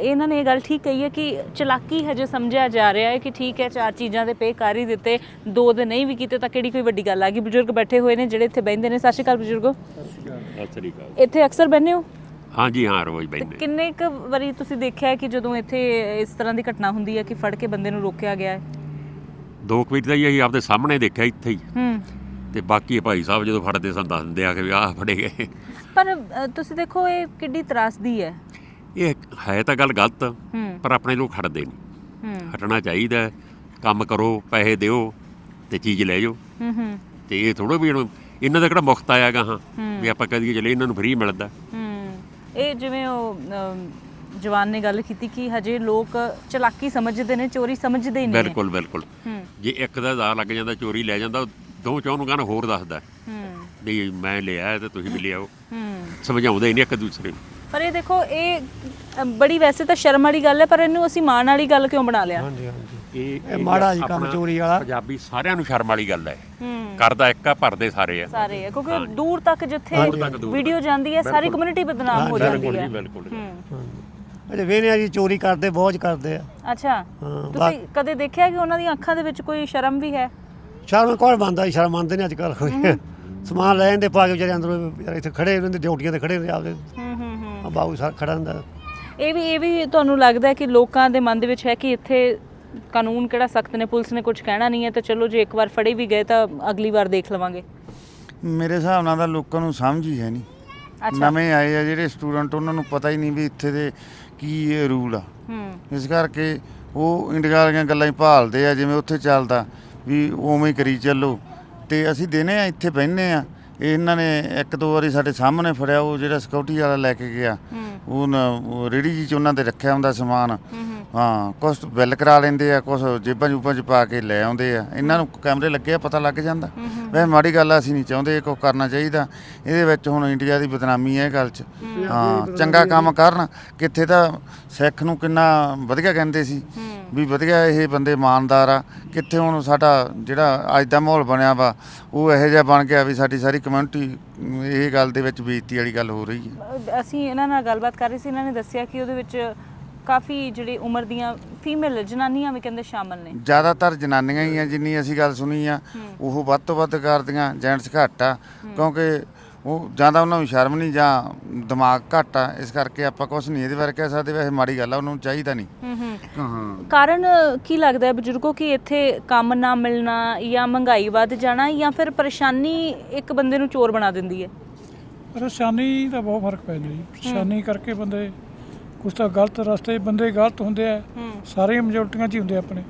ਇਹਨਾਂ ਨੇ ਇਹ ਗੱਲ ਠੀਕ ਕਹੀ ਹੈ ਕਿ ਚਲਾਕੀ ਹਜੇ ਸਮਝਿਆ ਜਾ ਰਿਹਾ ਹੈ ਕਿ ਠੀਕ ਹੈ ਚਾਰ ਚੀਜ਼ਾਂ ਦੇ ਪੇ ਕਰ ਹੀ ਦਿੱਤੇ ਦੋ ਦੇ ਨਹੀਂ ਵੀ ਕੀਤੇ ਤਾਂ ਕਿਹੜੀ ਕੋਈ ਵੱਡੀ ਗੱਲ ਆ ਗਈ? ਬਜ਼ੁਰਗ ਬੈਠੇ ਹੋਏ ਨੇ ਜਿਹੜੇ ਇੱਥੇ ਬੈਠਦੇ ਨੇ। ਸਤਿ ਸ਼੍ਰੀ ਅਕਾਲ ਬਜ਼ੁਰਗੋ। ਸਤਿ ਸ੍ਰੀ ਅਕਾਲ। ਇੱਥੇ ਅਕਸਰ ਬੈਠੇ ਹੋ? ਹਾਂਜੀ ਹਾਂ ਰੋਜ਼ ਬੈਠਦੇ ਕਿੰਨੇ ਕੁ ਵਾਰੀ ਤੁਸੀਂ ਦੇਖਿਆ ਹੈ ਕਿ ਜਦੋਂ ਇੱਥੇ ਇਸ ਤਰ੍ਹਾਂ ਦੀ ਘਟਨਾ ਹੁੰਦੀ ਹੈ ਕਿ ਫੜ ਕੇ ਬੰਦੇ ਨੂੰ ਰੋਕਿਆ ਗਿਆ ਹੈ? ਦੋ ਕੁ ਵਾਰੀ ਤਾਂ ਜੀ ਅਸੀਂ ਆਪਦੇ ਸਾਹਮਣੇ ਦੇਖਿਆ ਇੱਥੇ ਹੀ। ਹੂੰ। ਤੇ ਬਾਕੀ ਭਾਈ ਸਾਹਿਬ ਜਦੋਂ ਫੜਦੇ ਸਨ ਦੱਸ ਦਿੰਦੇ ਆ ਕਿ ਵੀ ਆਹ ਫੜੇ ਗਏ। ਪਰ ਅ, ਤੁਸੀਂ ਦੇਖੋ ਇਹ ਕਿੱਡੀ ਤਰਾਸਦੀ ਹੈ। ਇਹ ਹੈ ਤਾਂ ਗੱਲ ਗਲਤ ਹੂੰ। ਪਰ ਆਪਣੇ ਲੋਕ ਹਟਦੇ ਨਹੀਂ। ਹੂੰ। ਹਟਣਾ ਚਾਹੀਦਾ ਹੈ। ਕੰਮ ਕਰੋ ਪੈਸੇ ਦਿਓ ਤੇ ਚੀਜ਼ ਲੈ ਜਾਓ। ਹੂੰ ਹੂੰ। ਤੇ ਇਹ ਥੋੜਾ ਵੀ ਹੁਣ ਇਹਨਾਂ ਦਾ ਕਿਹੜਾ ਮੁਫਤ ਆਇਆ ਗਾ ਹਾਂ ਵੀ ਆਪਾਂ ਕਹਦੀਏ ਚਲੇ ਇਹਨਾਂ ਨੂੰ ਫ੍ਰੀ ਮਿਲਦਾ। ਹੂੰ। ਇਹ ਜਿਵੇਂ ਉਹ ਅਮ, ਜਵਾਨ ਨੇ ਗੱਲ ਕੀਤੀ ਕਿ ਹਜੇ ਲੋਕ ਚਲਾਕੀ ਸਮਝਦੇ ਨੇ ਚੋਰੀ ਸਮਝਦੇ ਹੀ ਨਹੀਂ। ਬਿਲਕੁਲ ਬਿਲਕੁਲ। ਹੂੰ। ਜੇ ਇੱਕ ਦਾ ਦਾਅ ਲੱਗ ਜਾਂਦਾ ਚੋਰੀ ਲੈ ਜਾਂਦਾ ਉਹ ਦੋ ਚੌਂ ਨੂੰ ਕਹਿੰਦਾ ਹੋਰ ਦੱਸਦਾ। ਹੂੰ। ਵੀ ਮੈਂ ਲਿਆ ਤੇ ਤੁਸੀਂ ਵੀ ਲਿਆਓ। ਹੂੰ। ਸਮਝਾਉਂਦੇ ਹੀ ਨਹੀਂ ਇੱਕ ਦੂਸਰੇ ਨੂੰ। ਪਰ ਇਹ ਦੇਖੋ ਇਹ ਅ, ਬੜੀ ਵੈਸੇ ਤਾਂ ਸ਼ਰਮ ਵਾਲੀ ਗੱਲ ਹੈ ਪਰ ਇਹਨੂੰ ਅਸੀਂ ਮਾਣ ਵਾਲੀ ਗੱਲ ਕਿਉਂ ਬਣਾ ਲਿਆ? ਇਹ ਇਹ ਮਾੜਾ ਜੀ ਕੰਮ ਆਪਣਾ ਚੋਰੀ ਵਾਲਾ। ਪੰਜਾਬੀ ਸਾਰਿਆਂ ਨੂੰ ਸ਼ਰਮ ਵਾਲੀ ਗੱਲ ਹੈ। ਹੂੰ। ਕਰਦਾ ਇੱਕ ਆ ਭਰਦੇ ਸਾਰੇ ਆ। ਸਾਰੇ ਹੈ ਕਿਉਂਕਿ ਦੂਰ ਤੱਕ ਜਿੱਥੇ ਵੀਡੀਓ ਜਾਂਦੀ ਹੈ ਸਾਰੀ ਕਮਿਊਨਿਟੀ ਬਦਨਾਮ ਹੋ ਜਾਂਦੀ ਬਿਲਕੁਲ ਹੈ। ਜੀ ਬਿਲਕੁਲ ਹੂੰ। ਅਜੇ ਵੇਨੇ ਆ ਜੀ ਚੋਰੀ ਕਰਦੇ ਬਹੁਤ ਕਰਦੇ ਆ। ਅੱਛਾ। ਹਾਂ, ਤੁਸੀਂ ਕਦੇ ਦੇਖਿਆ ਕਿ ਉਹਨਾਂ ਦੀਆਂ ਅੱਖਾਂ ਦੇ ਵਿੱਚ ਕੋਈ ਸ਼ਰਮ ਵੀ ਹੈ? ਸ਼ਰਮ ਕੌਣ ਬੰਦਾ ਜੀ? ਸ਼ਰਮ ਮੰਨਦੇ ਨੇ ਅੱਜ ਕੱਲ ਕੋਈ ਸਮਾਨ ਲੈ ਜਾਂਦੇ ਪਾ ਕੇ ਵਿਚਾਰੇ ਅੰਦਰੋਂ ਵਿਚਾਰੇ ਇੱਥੇ ਖੜੇ ਰਹਿੰਦੇ ਡਿਊਟੀਆਂ ਤੇ ਖੜੇ ਹੁੰਦੇ ਆਪਦੇ। ਹੂੰ ਹੂੰ ਹੂੰ। ਆ ਬਾਬੂ ਸਰ ਖੜਾ ਹੁੰਦਾ। ਇਹ ਵੀ ਇਹ ਵੀ ਤੁਹਾਨੂੰ ਲੱਗਦਾ ਹੈ ਕਿ ਲੋਕਾਂ ਦੇ ਮਨ ਦੇ ਵਿੱਚ ਹੈ ਕਿ ਇੱਥੇ ਕਾਨੂੰਨ ਕਿਹੜਾ ਸਖਤ ਨੇ ਪੁਲਿਸ ਨੇ ਕੁਝ ਕਹਿਣਾ ਨਹੀਂ ਹੈ ਤਾਂ ਚਲੋ ਜੇ ਇੱਕ ਵਾਰ ਫੜੇ ਵੀ ਗਏ ਤਾਂ ਅਗਲੀ ਵਾਰ ਦੇਖ ਲਵਾਂਗੇ। ਮੇਰੇ ਹਿਸਾਬ ਨਾਲ ਤਾਂ ਲੋਕਾਂ ਨੂੰ ਸਮਝ ਹੀ ਹੈ ਨਹੀਂ ਨਵੇਂ ਆਏ ਆ ਜਿਹੜੇ ਸਟੂਡੈਂਟ ਉਹਨਾਂ ਨੂੰ ਪਤਾ ਹੀ ਨਹੀਂ ਵੀ ਇੱਥੇ ਦੇ ਕੀ ਰੂਲ ਆ। ਹੂੰ। ਇਸ ਕਰਕੇ ਉਹ ਇੰਡੀਆ ਵਾਲੀਆਂ ਗੱਲਾਂ ਹੀ ਭਾਲਦੇ ਆ ਜਿਵੇਂ ਉੱਥੇ ਚੱਲਦਾ ਵੀ ਉਵੇਂ ਹੀ ਕਰੀ ਚੱਲੋ। ਤੇ ਅਸੀਂ ਦਿਨੇ ਆ ਇੱਥੇ ਬਹਿੰਦੇ ਆ। ਇਹਨਾਂ ਨੇ ਇੱਕ ਦੋ ਵਾਰੀ ਸਾਡੇ ਸਾਹਮਣੇ ਫੜਿਆ ਉਹ ਜਿਹੜਾ ਸਿਕਿਉਰਿਟੀ ਵਾਲਾ ਲੈ ਕੇ ਗਿਆ। ਹੂੰ। ਉਹ ਨ- ਰੇਹੜੀ ਜੀ ਚ ਉਹਨਾਂ ਦੇ ਰੱਖਿਆ ਹੁੰਦਾ ਸਮਾਨ। ਹਾਂ, ਕੁਛ ਬਿੱਲ ਕਰਾ ਲੈਂਦੇ ਆ, ਕੁਛ ਜੇਬਾਂ ਜੂਬਾਂ ਚ ਪਾ ਕੇ ਲੈ ਆਉਂਦੇ ਆ। ਇਹਨਾਂ ਨੂੰ ਕੈਮਰੇ ਲੱਗੇ ਆ, ਪਤਾ ਲੱਗ ਜਾਂਦਾ। ਵੈਸੇ ਮਾੜੀ ਗੱਲ ਆ, ਅਸੀਂ ਨਹੀਂ ਚਾਹੁੰਦੇ ਕੁਛ ਕਰਨਾ ਚਾਹੀਦਾ। ਇਹਦੇ ਵਿੱਚ ਹੁਣ ਇੰਡੀਆ ਦੀ ਬਦਨਾਮੀ ਹੈ ਇਹ ਗੱਲ 'ਚ। ਹਾਂ, ਚੰਗਾ ਕੰਮ ਕਰਨ। ਕਿੱਥੇ ਤਾਂ ਸਿੱਖ ਨੂੰ ਕਿੰਨਾ ਵਧੀਆ ਕਹਿੰਦੇ ਸੀ ਵੀ ਵਧੀਆ ਇਹ ਬੰਦੇ ਇਮਾਨਦਾਰ ਆ। ਕਿੱਥੇ ਹੁਣ ਸਾਡਾ ਜਿਹੜਾ ਅੱਜ ਦਾ ਮਾਹੌਲ ਬਣਿਆ ਵਾ, ਉਹ ਇਹੋ ਜਿਹਾ ਬਣ ਗਿਆ ਵੀ ਸਾਡੀ ਸਾਰੀ ਕਮਿਊਨਿਟੀ ਇਹ ਗੱਲ ਦੇ ਵਿੱਚ ਬੇਇੱਜ਼ਤੀ ਵਾਲੀ ਗੱਲ ਹੋ ਰਹੀ ਹੈ। ਅਸੀਂ ਇਹਨਾਂ ਨਾਲ ਗੱਲਬਾਤ ਕਰ ਰਹੇ ਸੀ ਇਹਨਾਂ ਨੇ ਦੱਸਿਆ ਕਿ ਉਹਦੇ ਵਿੱਚ ਕਾਫੀ ਜਿਹੜੀ ਉਮਰ ਦੀਆਂ ਫੀਮੇਲ ਜਨਾਨੀਆਂ ਵੀ ਕਹਿੰਦੇ ਸ਼ਾਮਲ ਨੇ। ਜ਼ਿਆਦਾਤਰ ਜਨਾਨੀਆਂ ਹੀ ਆ ਜਿੰਨੀ ਅਸੀਂ ਗੱਲ ਸੁਣੀ ਆ ਉਹ ਵੱਧ ਤੋਂ ਵੱਧ ਕਰਦੀਆਂ ਜੈਂਟਸ ਘੱਟ ਆ ਕਿਉਂਕਿ ਉਹ ਜ਼ਿਆਦਾ ਉਹਨਾਂ ਨੂੰ ਸ਼ਰਮ ਨਹੀਂ ਜਾਂ ਦਿਮਾਗ ਘੱਟ ਆ ਇਸ ਕਰਕੇ ਆਪਾਂ ਕੁਝ ਨਹੀਂ ਇਹਦੇ ਬਾਰੇ ਕਹਿ ਸਕਦੇ ਵੈਸੇ ਮਾੜੀ ਗੱਲ ਆ ਉਹਨਾਂ ਨੂੰ ਚਾਹੀਦਾ ਨਹੀਂ। ਹਾਂ। ਕਾਰਨ ਕੀ ਲੱਗਦਾ ਹੈ ਬਜ਼ੁਰਗੋ ਕਿ ਇੱਥੇ ਕੰਮ ਨਾ ਮਿਲਣਾ ਜਾਂ ਮਹਿੰਗਾਈ ਵੱਧ ਜਾਣਾ ਜਾਂ ਫਿਰ ਪਰੇਸ਼ਾਨੀ ਇੱਕ ਬੰਦੇ ਨੂੰ ਚੋਰ ਬਣਾ ਦਿੰਦੀ ਹੈ? ਪਰੇਸ਼ਾਨੀ ਦਾ ਬਹੁਤ ਫ਼ਰਕ ਪੈਂਦਾ ਜੀ। ਪਰੇਸ਼ਾਨੀ ਕਰਕੇ ਬੰਦੇ ਕੁਛ ਤਾਂ ਗਲਤ ਰਸਤੇ ਬੰਦੇ ਗਲਤ ਹੁੰਦੇ ਆ। ਸਾਰੇ ਮੈਜੋਰਟੀਆਂ 'ਚ ਹੀ ਹੁੰਦੇ ਆਪਣੇ।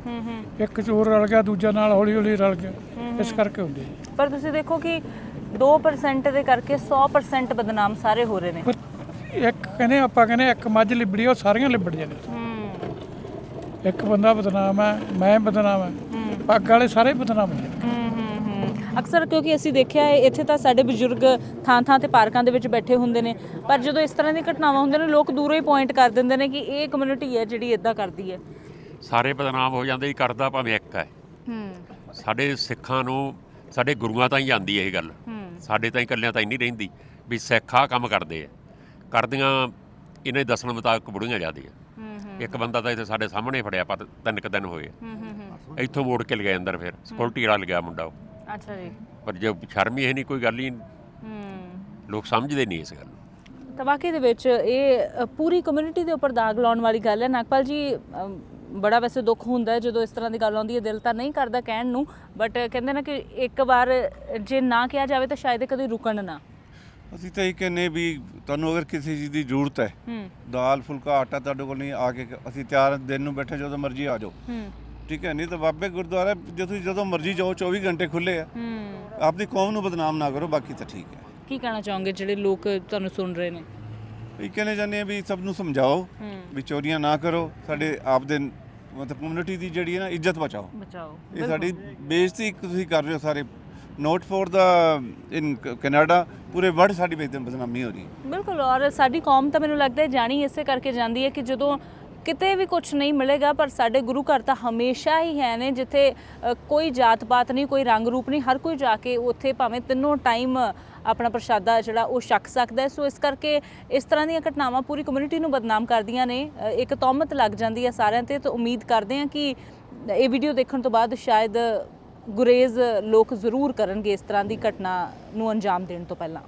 ਇੱਕ ਚੋਰ ਰਲ ਗਿਆ ਦੂਜਾ ਨਾਲ ਹੌਲੀ ਹੌਲੀ ਰਲ ਗਿਆ। ਇਸ ਕਰਕੇ ਹੁੰਦੇ ਆ। ਪਰ ਤੁਸੀਂ ਦੇਖੋ ਕਿ 2% ਦੇ ਕਰਕੇ 100% ਬਦਨਾਮ ਸਾਰੇ ਹੋ ਰਹੇ ਨੇ। ਪਰ ਇੱਕ ਕਹਿੰਦੇ ਆਪਾਂ ਕਹਿੰਦੇ ਇੱਕ ਮੱਝ ਲਿਬੜੀ ਉਹ ਸਾਰੀਆਂ ਲਿਬੜ ਜਾਂਦੇ ਹੂੰ। ਇੱਕ ਬੰਦਾ ਬਦਨਾਮ ਹੈ ਮੈਂ ਬਦਨਾਮ ਹੈ। ਪੱਗ ਵਾਲੇ ਸਾਰੇ ਬਦਨਾਮ ਹੂੰ ਅਕਸਰ ਕਿਉਂਕਿ ਅਸੀਂ ਦੇਖਿਆ ਹੈ ਇੱਥੇ ਤਾਂ ਸਾਡੇ ਬਜ਼ੁਰਗ ਥਾਂ ਥਾਂ ਤੇ ਪਾਰਕਾਂ ਦੇ ਵਿੱਚ ਬੈਠੇ ਹੁੰਦੇ ਨੇ ਪਰ ਜਦੋਂ ਇਸ ਤਰ੍ਹਾਂ ਦੀਆਂ ਘਟਨਾਵਾਂ ਹੁੰਦੀਆਂ ਨੇ ਲੋਕ ਦੂਰੋਂ ਹੀ ਪੁਆਇੰਟ ਕਰ ਦਿੰਦੇ ਨੇ ਕਿ ਇਹ ਕਮਿਊਨਿਟੀ ਹੈ ਜਿਹੜੀ ਇਦਾਂ ਕਰਦੀ ਹੈ। ਸਾਰੇ ਬਦਨਾਮ ਹੋ ਜਾਂਦੇ ਹੀ ਕਰਦਾ ਭਾਵੇਂ ਇੱਕ ਹੈ। ਹੂੰ। ਸਾਡੇ ਸਿੱਖਾਂ ਨੂੰ ਸਾਡੇ ਗੁਰੂਆਂ ਤਾਂ ਹੀ ਆਂਦੀ ਇਹ ਗੱਲ। ਹੂੰ। ਸਾਡੇ ਤਾਂ ਹੀ ਇਕੱਲਿਆਂ ਤਾਂ ਹੀ ਨਹੀਂ ਰਹਿੰਦੀ ਵੀ ਸਿੱਖ ਆਹ ਕੰਮ ਕਰਦੇ ਆ। ਕਰਦੀਆਂ ਇਹਨੇ ਦੱਸਣ ਮੁਤਾਬਕ ਬੁੜੀਆਂ ਜਾਂਦੀਆਂ ਇੱਕ ਬੰਦਾ ਤਾਂ ਇੱਥੇ ਸਾਡੇ ਸਾਹਮਣੇ ਫੜਿਆ ਪਰ ਤਿੰਨ ਕੁ ਦਿਨ ਹੋਏ। ਹੂੰ ਹੂੰ ਹੂੰ। ਇੱਥੋਂ ਮੋੜ ਕੇ ਲਗਾਏ ਅੰਦਰ ਫਿਰ। ਸਕਿਉਰਟੀ ਵਾਲਾ ਲਗਿਆ ਮੁੰਡਾ ਉਹ। ਅੱਛਾ ਜੀ। ਪਰ ਜੇ ਸ਼ਰਮ ਹੀ ਇਹ ਨਹੀਂ ਕੋਈ ਗੱਲ ਹੀ ਹੂੰ। ਲੋਕ ਸਮਝਦੇ ਨਹੀਂ ਇਸ ਗੱਲ ਨੂੰ। ਤਾਂ ਵਾਕਈ ਦੇ ਵਿੱਚ ਇਹ ਅ, ਪੂਰੀ ਕਮਿਊਨਿਟੀ ਦੇ ਉੱਪਰ ਦਾਗ ਲਾਉਣ ਵਾਲੀ ਗੱਲ ਹੈ। ਨਾਗਪਾਲ ਜੀ ਅਮ, ਬੜਾ ਵੈਸੇ ਦੁੱਖ ਹੁੰਦਾ ਹੈ ਜਦੋਂ ਇਸ ਤਰ੍ਹਾਂ ਦੀ ਗੱਲ ਆਉਂਦੀ ਹੈ। ਦਿਲ ਤਾਂ ਨਹੀਂ ਕਰਦਾ ਕਹਿਣ ਨੂੰ ਬਟ ਕਹਿੰਦੇ ਨਾ ਕਿ ਇੱਕ ਵਾਰ ਜੇ ਨਾ ਕਿਹਾ ਜਾਵੇ ਤਾਂ ਸ਼ਾਇਦ ਇਹ ਕਦੇ ਰੁਕਣ ਨਾ। ਅਸੀਂ ਤਾਂ ਇਹ ਕਹਿੰਨੇ ਵੀ ਤੁਹਾਨੂੰ ਅਗਰ ਕਿਸੇ ਚੀਜ਼ ਦੀ ਜ਼ਰੂਰਤ ਹੈ ਹੂੰ। ਦਾਲ ਫੁਲਕਾ ਆਟਾ ਤੁਹਾਡੇ ਕੋਲ ਨਹੀਂ ਆ ਕੇ ਅਸੀਂ ਤਿਆਰ ਦਿਨ ਨੂੰ ਬੈਠੇ ਜਦੋਂ ਮਰਜ਼ੀ ਆ ਜਾਓ। ਹੂੰ। ਠੀਕ ਹੈ ਨਹੀਂ ਤਾਂ ਬਾਬੇ ਗੁਰਦੁਆਰਾ ਜੇ ਤੁਸੀਂ ਜਦੋਂ ਮਰਜ਼ੀ ਜਾਓ 24 ਘੰਟੇ ਖੁੱਲੇ ਆ। ਹੂੰ। ਆਪਣੀ ਕੌਮ ਨੂੰ ਬਦਨਾਮ ਨਾ ਕਰੋ ਬਾਕੀ ਤਾਂ ਠੀਕ ਹੈ। ਕੀ ਕਹਿਣਾ ਚਾਹੋਗੇ ਜਿਹੜੇ ਲੋਕ ਤੁਹਾਨੂੰ ਸੁਣ ਰਹੇ ਨੇ? ਇਹ ਕਹਿੰਦੇ ਜਾਂਦੇ ਆ ਵੀ ਸਭ ਨੂੰ ਸਮਝਾਓ ਹੂੰ। ਵੀ ਚੋਰੀਆਂ ਨਾ ਕਰੋ ਸਾਡੇ ਆਪ ਦੇ ਮਤਲਬ ਕਮਿਊਨਿਟੀ ਦੀ ਜਿਹੜੀ ਹੈ ਨਾ ਇੱਜ਼ਤ ਬਚਾਓ। ਬਚਾਓ। ਇਹ ਸਾਡੀ ਬੇਇੱਜ਼ਤੀ ਤੁਸੀਂ ਕਰ ਰਹੇ ਹੋ ਸਾਰੇ। ਨੋਟ ਫॉर ਦਾ ਇਨ ਕੈਨੇਡਾ ਪੂਰੇ ਵਰਲਡ ਸਾਡੀ ਬੇਇੱਜ਼ਤੀ ਬਦਨਾਮੀ ਹੋ ਰਹੀ ਹੈ। ਬਿਲਕੁਲ ਔਰ ਸਾਡੀ ਕੌਮ ਤਾਂ ਮੈਨੂੰ ਲੱਗਦਾ ਹੈ ਜਾਣੀ ਇਸੇ ਕਰਕੇ ਜਾਂਦੀ ਹੈ ਕਿ ਜਦੋਂ ਕਿਤੇ ਵੀ ਕੁਝ ਨਹੀਂ ਮਿਲੇਗਾ, ਪਰ ਸਾਡੇ ਗੁਰੂ ਘਰ ਤਾਂ ਹਮੇਸ਼ਾ ਹੀ ਹੈ ਨੇ, ਜਿੱਥੇ ਕੋਈ ਜਾਤ ਪਾਤ ਨਹੀਂ, ਕੋਈ ਰੰਗ ਰੂਪ ਨਹੀਂ, ਹਰ ਕੋਈ ਜਾ ਕੇ ਉੱਥੇ ਭਾਵੇਂ ਤਿੰਨੋਂ ਟਾਈਮ ਆਪਣਾ ਪ੍ਰਸ਼ਾਦਾ ਜਿਹੜਾ ਉਹ ਛਕ ਸਕਦਾ ਹੈ। ਸੋ ਇਸ ਕਰਕੇ ਇਸ ਤਰ੍ਹਾਂ ਦੀਆਂ ਘਟਨਾਵਾਂ ਪੂਰੀ ਕਮਿਊਨਿਟੀ ਨੂੰ ਬਦਨਾਮ ਕਰਦੀਆਂ ਨੇ। ਇੱਕ ਤੌਮਤ ਲੱਗ ਜਾਂਦੀ ਹੈ ਸਾਰਿਆਂ ਤੇ, ਤਾਂ ਉਮੀਦ ਕਰਦੇ ਹਾਂ ਕਿ ਇਹ ਵੀਡੀਓ ਦੇਖਣ ਤੋਂ ਬਾਅਦ ਸ਼ਾਇਦ ਗੁਰੇਜ਼ ਲੋਕ ਜ਼ਰੂਰ ਕਰਨਗੇ ਇਸ ਤਰ੍ਹਾਂ ਦੀ ਘਟਨਾ ਨੂੰ ਅੰਜਾਮ ਦੇਣ ਤੋਂ ਪਹਿਲਾਂ।